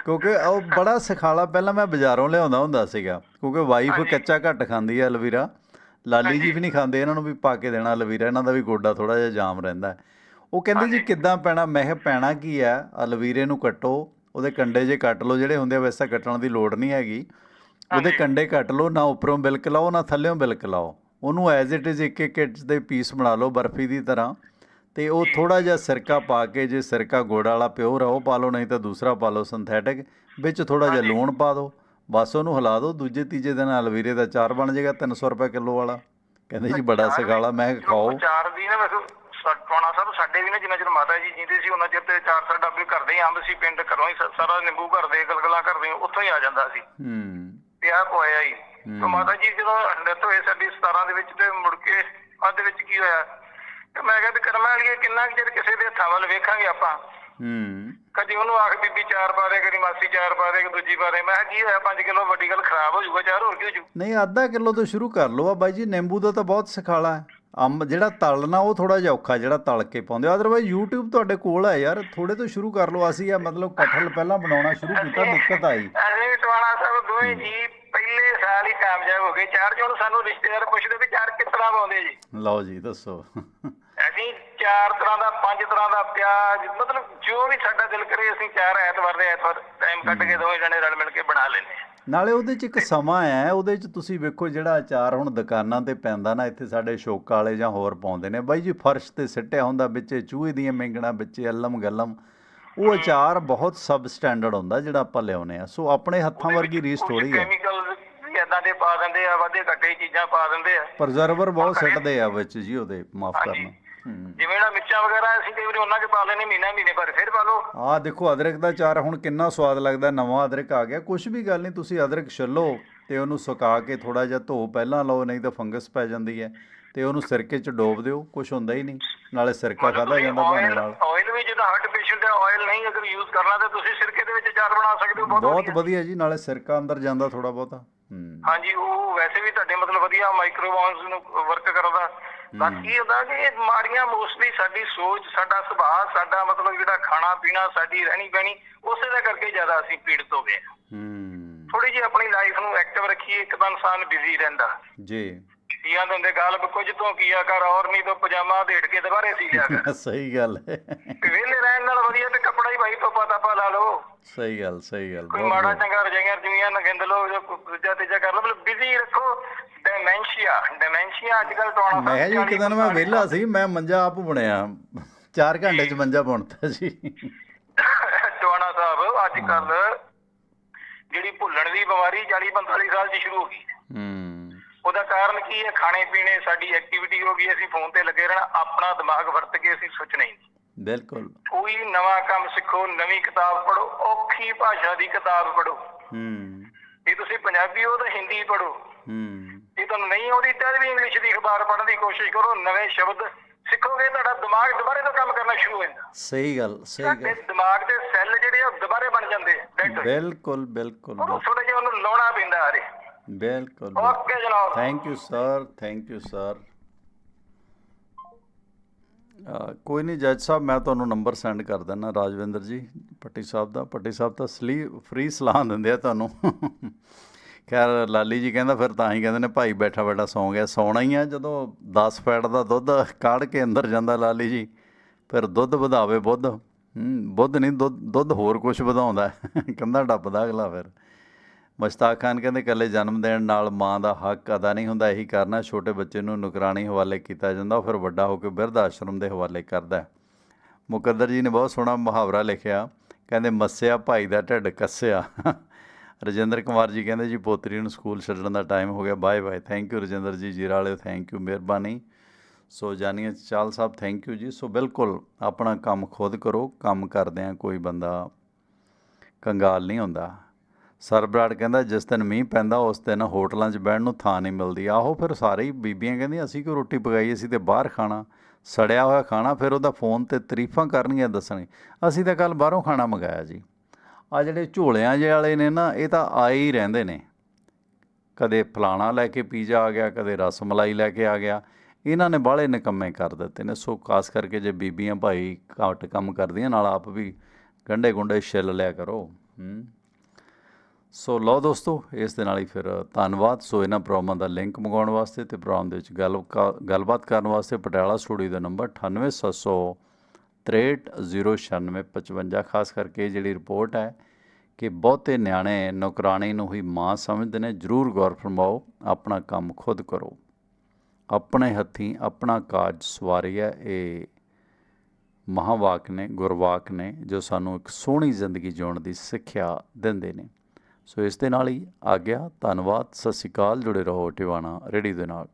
ਕਿਉਂਕਿ ਉਹ ਬੜਾ ਸਿਖਾਲਾ ਪਹਿਲਾਂ ਮੈਂ ਬਾਜ਼ਾਰੋਂ ਲਿਆਉਂਦਾ ਹੁੰਦਾ ਸੀਗਾ। ਕਿਉਂਕਿ ਵਾਈਫ ਕੱਚਾ ਘੱਟ ਖਾਂਦੀ ਹੈ ਐਲਵੀਰਾ ਲਾਲੀ ਜੀ ਵੀ ਨਹੀਂ ਖਾਂਦੇ ਇਹਨਾਂ ਨੂੰ ਵੀ ਪਾ ਕੇ ਦੇਣਾ ਐਲਵੀਰਾ ਇਹਨਾਂ ਦਾ ਵੀ ਗੋਡਾ ਥੋੜਾ ਜਿਹਾ ਜਾਮ ਰਹਿੰਦਾ। ਉਹ ਕਹਿੰਦੇ ਜੀ ਕਿੱਦਾਂ ਪੈਣਾ? ਮੈਂ ਕਿਹਾ ਪੈਣਾ ਕੀ ਹੈ ਅਲਵੀਰੇ ਨੂੰ ਕੱਟੋ। ਉਹਦੇ ਕੰਡੇ ਜੇ ਕੱਟ ਲਓ ਜਿਹੜੇ ਹੁੰਦੇ ਆ ਵੈਸੇ ਕੱਟਣ ਦੀ ਲੋੜ ਨਹੀਂ ਹੈਗੀ। ਉਹਦੇ ਕੰਡੇ ਕੱਟ ਲਓ ਨਾ ਉੱਪਰੋਂ ਬਿਲਕ ਲਾਓ ਨਾ ਥੱਲੇੋਂ ਬਿਲਕ ਲਾਓ। ਉਹਨੂੰ ਐਜ਼ ਇਟ ਇਜ਼ ਇੱਕ ਇੱਕ ਦੇ ਪੀਸ ਬਣਾ ਲਓ ਬਰਫੀ ਦੀ ਤਰ੍ਹਾਂ। ਤੇ ਉਹ ਥੋੜਾ ਜਿਹਾ ਸਿਰਕਾ ਪਾ ਕੇ ਜੇ ਸਿਰਕਾ ਗੁੜ ਵਾਲਾ ਪਿਓਰ ਆ ਉਹ ਪਾ ਲਓ ਨਹੀਂ ਤਾਂ ਦੂਸਰਾ ਪਾ ਲਓ ਸਿੰਥੈਟਿਕ ਵਿੱਚ ਥੋੜਾ ਜਿਹਾ ਲੂਣ ਪਾ ਦਿਓ ਬਸ ਉਹਨੂੰ ਹਿਲਾ ਦਿਓ ਦੂਜੇ ਤੀਜੇ ਦਿਨ ਅਲਵੀਰੇ ਦਾ ਚਾਰ ਬਣ ਜਾਏਗਾ 300 ਰੁਪਏ ਕਿਲੋ ਵਾਲਾ। ਕਹਿੰਦੇ ਜੀ ਬੜਾ ਸਿਖਾਲਾ ਮੈਂ ਖਾਓ। ਚਾਰ ਦੀ ਨਾ ਵੈਸੇ ਸਾਹਿਬ ਸਾਡੇ ਵੀ ਨਾ ਜਿੰਨਾ ਚਿਰ ਮਾਤਾ ਜੀ ਜੀਂਦੇ ਸੀ ਉਹਨਾਂ ਚਿਰ ਤੇ ਚਾਰ ਸਾਡਾ ਵੀ ਘਰ ਦੇ ਹੀ ਅੰਬ ਸੀ ਪਿੰਡ ਘਰੋਂ ਹੀ ਸਾਰਾ ਨਿੰਬੂ ਘਰ ਦੇ ਗਲਗਲਾ ਘਰ ਦੇ ਉੱਥੋਂ ਹੀ ਆ ਜਾਂਦਾ ਸੀ। ਹੂੰ। ਤੇ ਵਿਆਹ ਪਵਾਇਆ ਜੀ। ਤੇ ਮਾਤਾ ਜੀ ਜਦੋਂ ਡੈਥ ਹੋਈ ਸਾਡੀ 17 ਦੇ ਵਿੱਚ ਤੇ ਮੁੜ ਕੇ ਦੇ ਵਿੱਚ ਕੀ ਹੋਇਆ? ਤੇ ਮੈਂ ਕਿਹਾ ਵੀ ਕਰਮਾਂ ਵਾਲੀਏ ਕਿੰਨਾ ਕੁ ਚਿਰ ਕਿਸੇ ਦੇ ਹੱਥਾਂ ਵੱਲ ਵੇਖਾਂਗੇ ਆਪਾਂ? ਹੂੰ। ਕਦੀ ਉਹਨੂੰ ਆਖ ਬੀਬੀ ਚਾਰ ਪਾ ਦੇ ਕਦੀ ਮਾਸੀ ਚਾਰ ਪਾ ਦੇ ਕਦੀ ਦੂਜੀ ਪਾ ਦੇ। ਮੈਂ ਕਿਹਾ ਕੀ ਹੋਇਆ? 5 ਕਿਲੋ ਵੱਡੀ ਗੱਲ ਖਰਾਬ ਹੋ ਜਾਊਗਾ ਚਾਰ ਹੋਰ ਕੀ ਹੋ ਜਾਊ ਨਹੀਂ ਅੱਧਾ ਕਿਲੋ ਤੋਂ ਸ਼ੁਰੂ ਕਰ ਲਓ ਆ ਬਾਈ ਜੀ ਨਿੰਬੂ ਦਾ ਤਾਂ ਬਹੁਤ ਸਖਾਲਾ ਹੈ। ਅੰਬ ਜਿਹੜਾ ਤਲਣਾ ਉਹ ਥੋੜਾ ਜਿਹਾ ਔਖਾ ਜਿਹੜਾ ਤਲ ਕੇ ਪਾਉਂਦੇ ਅਦਰਵਾਈਜ਼ YouTube ਤੁਹਾਡੇ ਕੋਲ ਹੈ ਯਾਰ। ਥੋੜੇ ਤੋਂ ਸ਼ੁਰੂ ਕਰ ਲਓ। ਅਸੀਂ ਆ ਮਤਲਬ ਕਟਹਲ ਪਹਿਲਾਂ ਬਣਾਉਣਾ ਸ਼ੁਰੂ ਕੀਤਾ ਦਿੱਕਤ ਆਈ। ਅਸੀਂ ਟਵਾਣਾ ਸਾਹਿਬ ਦੋਵੇਂ ਜੀ ਪਹਿਲੇ ਸਾਲ ਹੀ ਕਾਮਯਾਬ ਹੋ ਗਏ। ਚਾਰ ਚੋਂ ਸਾਨੂੰ ਰਿਸ਼ਤੇਦਾਰ ਪੁੱਛਦੇ ਵੀ ਚਾਰ ਕਿਸ ਤਰ੍ਹਾਂ ਪਾਉਂਦੇ ਜੀ? ਲਓ ਜੀ ਦੱਸੋ। ਅਸੀਂ ਚਾਰ ਤਰ੍ਹਾਂ ਦਾ ਪੰਜ ਤਰ੍ਹਾਂ ਦਾ ਪਿਆਜ਼ ਮਤਲਬ ਜੋ ਵੀ ਸਾਡਾ ਦਿਲ ਕਰੇ ਅਸੀਂ ਚਾਰ ਐਤਵਾਰ ਦੇ ਐਤਵਾਰ ਟਾਈਮ ਕੱਢ ਕੇ ਦੋਵੇਂ ਜਣੇ ਰਲ ਮਿਲ ਕੇ ਬਣਾ ਲੈਂਦੇ ਹਾਂ। ਨਾਲੇ ਉਹਦੇ 'ਚ ਇੱਕ ਸਮਾਂ ਹੈ ਉਹਦੇ 'ਚ ਤੁਸੀਂ ਵੇਖੋ ਜਿਹੜਾ ਅਚਾਰ ਹੁਣ ਦੁਕਾਨਾਂ ਤੇ ਪੈਂਦਾ ਨਾ ਇੱਥੇ ਸਾਡੇ ਸ਼ੋਕ ਵਾਲੇ ਜਾਂ ਹੋਰ ਪਾਉਂਦੇ ਨੇ ਬਾਈ ਜੀ ਫਰਸ਼ ਤੇ ਸਿੱਟਿਆ ਹੁੰਦਾ ਵਿੱਚੇ ਚੂਹੇ ਦੀਆਂ ਮੇਂਗਣਾ ਵਿੱਚੇ ਅਲਮ ਗਲਮ ਉਹ ਅਚਾਰ ਬਹੁਤ ਸਬ ਸਟੈਂਡਰਡ ਹੁੰਦਾ ਜਿਹੜਾ ਆਪਾਂ ਲਿਆਉਨੇ ਆ ਸੋ ਆਪਣੇ ਹੱਥਾਂ ਵਰਗੀ ਰੀਸ ਥੋੜੀ ਹੈ। ਕੈਮੀਕਲ ਵੀ ਇਦਾਂ ਦੇ ਪਾ ਦਿੰਦੇ ਆ ਵਾਧੇ ਘੱਟੇ ਚੀਜ਼ਾਂ ਪਾ ਦਿੰਦੇ ਆ। ਪ੍ਰਜ਼ਰਵਰ ਬਹੁਤ ਸਿੱਟਦੇ ਆ ਵਿੱਚ ਜੀ ਉਹਦੇ ਮਾਫ। ਕਰਨਾ। ਜਿਵੇਂ ਨਾ ਮਿਰਚਾਂ ਵਗੈਰਾ ਅਸੀਂ ਕਈ ਵਾਰੀ ਉਹਨਾਂ ਕੇ ਪਾ ਲੈਨੇ ਮਹੀਨਾ ਮਹੀਨੇ ਬਾਅਦ ਫਿਰ ਪਾ ਲਓ। ਆਹ ਦੇਖੋ ਅਦਰਕ ਦਾ ਚਾਰ ਹੁਣ ਕਿੰਨਾ ਸਵਾਦ ਲੱਗਦਾ ਨਵਾਂ ਅਦਰਕ ਆ ਗਿਆ। ਕੁਝ ਵੀ ਗੱਲ ਨਹੀਂ ਤੁਸੀਂ ਅਦਰਕ ਛਿੱਲੋ ਤੇ ਉਹਨੂੰ ਸੁਕਾ ਕੇ ਥੋੜਾ ਜਿਹਾ ਧੋ ਪਹਿਲਾਂ ਲਓ ਨਹੀਂ ਤਾਂ ਫੰਗਸ ਪੈ ਜਾਂਦੀ ਹੈ ਤੇ ਉਹਨੂੰ ਸਿਰਕੇ 'ਚ ਡੋਬ ਦਿਓ ਕੁਝ ਹੁੰਦਾ ਹੀ ਨਹੀਂ। ਨਾਲੇ ਸਿਰਕਾ ਖਾਦਾ ਜਾਂਦਾ ਬਹਾਨੇ ਨਾਲ। ਆਇਲ ਵੀ ਜਿਹਦਾ ਹਾਰਟ ਪੇਸ਼ੈਂਟ ਹੈ ਆਇਲ ਨਹੀਂ ਅਗਰ ਯੂਜ਼ ਕਰਨਾ ਤਾਂ ਤੁਸੀਂ ਸਿਰਕੇ ਦੇ ਵਿੱਚ ਚਾਰ ਬਣਾ ਸਕਦੇ ਹੋ ਬਹੁਤ ਵਧੀਆ। ਜੀ ਨਾਲੇ ਸਿਰਕਾ ਅੰਦਰ ਜਾਂਦਾ ਥੋੜਾ ਬਹੁਤਾ। ਹਾਂਜੀ ਉਹ ਵੈਸੇ ਵੀ ਤੁਹਾਡੇ ਮਤਲਬ ਵਧੀਆ ਮਾਈਕਰੋਬਾਉਂਸ ਨੂੰ ਵਰਕ ਕਰਦਾ। ਬਾਕੀ ਉਹਦਾ ਕਿ ਇਹ ਬਿਮਾਰੀਆਂ ਮੋਸਟਲੀ ਸਾਡੀ ਸੋਚ ਸਾਡਾ ਸੁਭਾਅ ਸਾਡਾ ਮਤਲਬ ਜਿਹੜਾ ਖਾਣਾ ਪੀਣਾ ਸਾਡੀ ਰਹਿਣੀ ਬਹਿਣੀ ਉਸੇ ਦਾ ਕਰਕੇ ਜ਼ਿਆਦਾ ਅਸੀਂ ਪੀੜਤ ਹੋ ਗਏ ਹਾਂ। ਹੂੰ। ਥੋੜੀ ਜਿਹੀ ਆਪਣੀ ਲਾਈਫ ਨੂੰ ਐਕਟਿਵ ਰੱਖੀਏ ਇੱਕ ਤਾਂ ਇਨਸਾਨ ਬਿਜ਼ੀ ਰਹਿੰਦਾ। ਜੀ। ਕੀਆਂ ਹੁੰਦੇ ਗਾਲ ਕੁਝ ਤੋਂ ਕੀਆ ਕਰ ਔਰ ਨਹੀਂ ਤਾਂ ਪਜਾਮਾ ਢੇੜ ਕੇ ਦੁਬਾਰੇ ਸੀ ਲਿਆ ਕਰ। ਸਹੀ ਗੱਲ ਹੈ। ਵਿਹਲੇ ਰਹਿਣ ਨਾਲ ਵਧੀਆ ਤੇ ਕੱਪੜਾ ਹੀ ਭਾਈ ਤੋਪਾ ਤਾਪਾ ਲਾ ਲਓ। ਸਹੀ ਗੱਲ ਸਹੀ ਗੱਲ ਕੋਈ ਮਾੜਾ। ਚੰਗਾ ਰਜਾਈਆਂ ਰਜੂਈਆਂ ਨਾ ਗਿੰਦ ਲਓ ਜੋ ਦੂਜਾ ਤੀਜਾ ਕਰ ਲਓ ਮਤਲਬ ਬਿਜ਼ੀ ਰੱਖੋ। ਡੈਮੈਂਸ਼ੀਆ ਡੈਮੈਂਸ਼ੀਆ ਅੱਜ ਕੱਲ ਟੋਣਾ ਮੈਂ ਜੀ ਇੱਕ ਦਿਨ ਮੈਂ ਵਿਹਲਾ ਸੀ ਮੈਂ ਮੰਜਾ ਆਪ ਬੁਣਿਆ। 4 ਘੰਟੇ 'ਚ ਮੰਜਾ ਬੁਣਤਾ ਜੀ। ਟੋਣਾ ਸਾਹਿਬ ਅੱਜ ਕੱਲ ਜਿਹੜੀ ਭੁੱਲਣ ਦੀ ਬਿਮਾਰੀ 40 45 ਸਾਲ 'ਚ ਸ਼ੁਰੂ ਹੋ ਗਈ ਹੈ। ਉਹਦਾ ਕਾਰਨ ਕੀ ਹੈ? ਖਾਣੇ ਪੀਣੇ ਸਾਡੀ ਐਕਟੀਵਿਟੀ ਹੋ ਗਈ ਅਸੀਂ ਫੋਨ ਤੇ ਲੱਗੇ ਰਹਿਣਾ ਆਪਣਾ ਦਿਮਾਗ ਵਰਤ ਕੇ ਅਸੀਂ ਸੋਚਣਾ ਹੀ ਨਹੀਂ ਬਿਲਕੁਲ। ਕੋਈ ਨਵਾਂ ਕੰਮ ਸਿੱਖੋ ਨਵੀਂ ਕਿਤਾਬ ਪੜ੍ਹੋ ਔਖੀ ਭਾਸ਼ਾ ਦੀ ਕਿਤਾਬ ਪੜ੍ਹੋ। ਹੂੰ। ਜੇ ਤੁਸੀਂ ਪੰਜਾਬੀ ਹੋ ਤਾਂ ਹਿੰਦੀ ਪੜ੍ਹੋ। ਹੂੰ। ਜੇ ਤੁਹਾਨੂੰ ਨਹੀਂ ਆਉਂਦੀ ਤਾਂ ਵੀ ਇੰਗਲਿਸ਼ ਦੀ ਅਖਬਾਰ ਪੜ੍ਹਨ ਦੀ ਕੋਸ਼ਿਸ਼ ਕਰੋ ਨਵੇਂ ਸ਼ਬਦ ਸਿੱਖੋਗੇ ਤੁਹਾਡਾ ਦਿਮਾਗ ਦੁਬਾਰੇ ਤੋਂ ਕੰਮ ਕਰਨਾ ਸ਼ੁਰੂ ਹੋ ਜਾਂਦਾ। ਸਹੀ ਗੱਲ ਸਹੀ ਗੱਲ। ਦਿਮਾਗ ਦੇ ਸੈੱਲ ਜਿਹੜੇ ਆ ਉਹ ਦੁਬਾਰੇ ਬਣ ਜਾਂਦੇ ਆ। ਬਿਲਕੁਲ ਬਿਲਕੁਲ ਥੋੜਾ ਜਿਹਾ ਉਹਨੂੰ ਲਾਉਣਾ ਪੈਂਦਾ ਹਰੇ। ਬਿਲਕੁਲ ਓਕੇ ਜਨਾਬ। Thank you sir thank you sir ਕੋਈ ਨਹੀਂ ਜੱਜ ਸਾਹਿਬ ਮੈਂ ਤੁਹਾਨੂੰ ਨੰਬਰ ਸੈਂਡ ਕਰ ਦਿੰਦਾ ਰਾਜਵਿੰਦਰ ਜੀ ਪੱਟੀ ਸਾਹਿਬ ਦਾ। ਪੱਟੀ ਸਾਹਿਬ ਤਾਂ ਸਲੀ ਫ੍ਰੀ ਸਲਾਹ ਦਿੰਦੇ ਆ ਤੁਹਾਨੂੰ। ਖੈਰ ਲਾਲੀ ਜੀ ਕਹਿੰਦਾ ਫਿਰ ਤਾਂ ਹੀ ਕਹਿੰਦੇ ਨੇ ਭਾਈ ਬੈਠਾ ਬੈਠਾ ਸੌਂ ਗਿਆ। ਸੌਣਾ ਹੀ ਆ ਜਦੋਂ 10 ਫੈਟ ਦਾ ਦੁੱਧ ਕਾੜ ਕੇ ਅੰਦਰ ਜਾਂਦਾ ਲਾਲੀ ਜੀ ਫਿਰ ਦੁੱਧ ਵਧਾਵੇ ਬੁੱਧ। ਹੂੰ ਬੁੱਧ ਨਹੀਂ ਦੁੱਧ ਦੁੱਧ ਹੋਰ ਕੁਝ ਵਧਾਉਂਦਾ। ਕੰਧਾ ਡੱਬਦਾ ਅਗਲਾ ਫਿਰ। ਮੁਸ਼ਤਾਕ ਖਾਨ ਕਹਿੰਦੇ ਇਕੱਲੇ ਜਨਮ ਦੇਣ ਨਾਲ ਮਾਂ ਦਾ ਹੱਕ ਅਦਾ ਨਹੀਂ ਹੁੰਦਾ, ਇਹੀ ਕਾਰਨ ਹੈ ਛੋਟੇ ਬੱਚੇ ਨੂੰ ਨੁਕਰਾਣੀ ਹਵਾਲੇ ਕੀਤਾ ਜਾਂਦਾ ਫਿਰ ਵੱਡਾ ਹੋ ਕੇ ਬਿਰਧ ਆਸ਼ਰਮ ਦੇ ਹਵਾਲੇ ਕਰਦਾ ਹੈ। ਮੁਕੱਦਰ ਜੀ ਨੇ ਬਹੁਤ ਸੋਹਣਾ ਮੁਹਾਵਰਾ ਲਿਖਿਆ, ਕਹਿੰਦੇ ਮੱਸਿਆ ਭਾਈ ਦਾ ਢਿੱਡ ਕੱਸਿਆ। ਰਜਿੰਦਰ ਕੁਮਾਰ ਜੀ ਕਹਿੰਦੇ ਜੀ ਪੋਤਰੀ ਨੂੰ ਸਕੂਲ ਛੱਡਣ ਦਾ ਟਾਈਮ ਹੋ ਗਿਆ, bye bye, thank you Rajinder ji, Zira ਵਾਲਿਓ, ਥੈਂਕ ਯੂ, ਮਿਹਰਬਾਨੀ। ਸੋ ਜਾਨੀਏ ਚਾਲ ਸਾਹਿਬ, ਥੈਂਕ ਯੂ ਜੀ। ਸੋ ਬਿਲਕੁਲ ਆਪਣਾ ਕੰਮ ਖੁਦ ਕਰੋ, ਕੰਮ ਕਰਦਿਆਂ ਕੋਈ ਬੰਦਾ ਕੰਗਾਲ ਨਹੀਂ ਹੁੰਦਾ। ਸਰਬਰਾੜ ਕਹਿੰਦਾ ਜਿਸ ਦਿਨ ਮੀਂਹ ਪੈਂਦਾ, ਉਸ ਦਿਨ ਹੋਟਲਾਂ 'ਚ ਬਹਿਣ ਨੂੰ ਥਾਂ ਨਹੀਂ ਮਿਲਦੀ। ਆਹੋ, ਫਿਰ ਸਾਰੇ ਹੀ ਬੀਬੀਆਂ ਕਹਿੰਦੀਆਂ, ਅਸੀਂ ਕਿਉਂ ਰੋਟੀ ਪਕਾਈ ਅਸੀਂ ਤੇ ਬਾਹਰ ਖਾਣਾ। ਸੜਿਆ ਹੋਇਆ ਖਾਣਾ, ਫਿਰ ਉਹਦਾ ਫੋਨ ਤੇ ਤਾਰੀਫਾਂ ਕਰਨਗੀਆਂ ਦੱਸਣਗੇ ਅਸੀਂ ਤਾਂ ਕੱਲ ਬਾਹਰੋਂ ਖਾਣਾ ਮੰਗਾਇਆ ਜੀ। ਆ ਜਿਹੜੇ ਝੋਲਿਆਂ ਜਿਹੇ ਵਾਲੇ ਨੇ ਨਾ, ਇਹ ਤਾਂ ਆਏ ਹੀ ਰਹਿੰਦੇ ਨੇ। ਕਦੇ ਫਲਾਣਾ ਲੈ ਕੇ ਪੀਜ਼ਾ ਆ ਗਿਆ, ਕਦੇ ਰਸ ਮਲਾਈ ਲੈ ਕੇ ਆ ਗਿਆ। ਇਹਨਾਂ ਨੇ ਬਾਹਲੇ ਨਿਕੰਮੇ ਕਰ ਦਿੱਤੇ ਨੇ। ਸੋ ਖਾਸ ਕਰਕੇ ਜੇ ਬੀਬੀਆਂ ਭਾਈ ਘੱਟ ਕੰਮ ਕਰਦੀਆਂ, ਨਾਲ ਆਪ ਵੀ ਗੰਡੇ ਗੁੰਡੇ ਛਿੱਲ ਲਿਆ ਕਰੋ। ਹੂੰ। ਸੋ ਲਓ ਦੋਸਤੋ, ਇਸ ਦੇ ਨਾਲ ਹੀ ਫਿਰ ਧੰਨਵਾਦ। ਸੋ ਇਹਨਾਂ ਪ੍ਰੋਗਰਾਮਾਂ ਦਾ ਲਿੰਕ ਮੰਗਾਉਣ ਵਾਸਤੇ ਤੇ ਪ੍ਰੋਗਰਾਮ ਦੇ ਵਿੱਚ ਗੱਲ ਗੱਲਬਾਤ ਕਰਨ ਵਾਸਤੇ ਪਟਿਆਲਾ ਸਟੂਡੀਓ ਦਾ ਨੰਬਰ 98700 630965 ਖਾਸ ਕਰਕੇ ਇਹ ਜਿਹੜੀ ਰਿਪੋਰਟ ਹੈ ਕਿ ਬਹੁਤੇ ਨਿਆਣੇ ਨੌਕਰਾਣੀ ਨੂੰ ਹੀ ਮਾਂ ਸਮਝਦੇ ਨੇ। ਜਰੂਰ ਗੌਰ ਫਰਮਾਓ, ਆਪਣਾ ਕੰਮ ਖੁਦ ਕਰੋ। ਆਪਣੇ ਹੱਥੀਂ ਆਪਣਾ ਕਾਜ ਸਵਾਰਿਆ ਇਹ ਮਹਾਵਾਕ ਨੇ, ਗੁਰਵਾਕ ਨੇ, ਜੋ ਸਾਨੂੰ ਇੱਕ ਸੋਹਣੀ ਜ਼ਿੰਦਗੀ ਜਿਉਣ ਦੀ ਸਿੱਖਿਆ ਦਿੰਦੇ ਨੇ। ਸੋ ਇਸ ਦੇ ਨਾਲ ਹੀ ਆ ਗਿਆ। ਧੰਨਵਾਦ। ਸਤਿ ਸ਼੍ਰੀ ਅਕਾਲ। ਜੁੜੇ ਰਹੋ ਟਿਵਾਣਾ ਰੇਡੀ ਦੇ ਨਾਲ।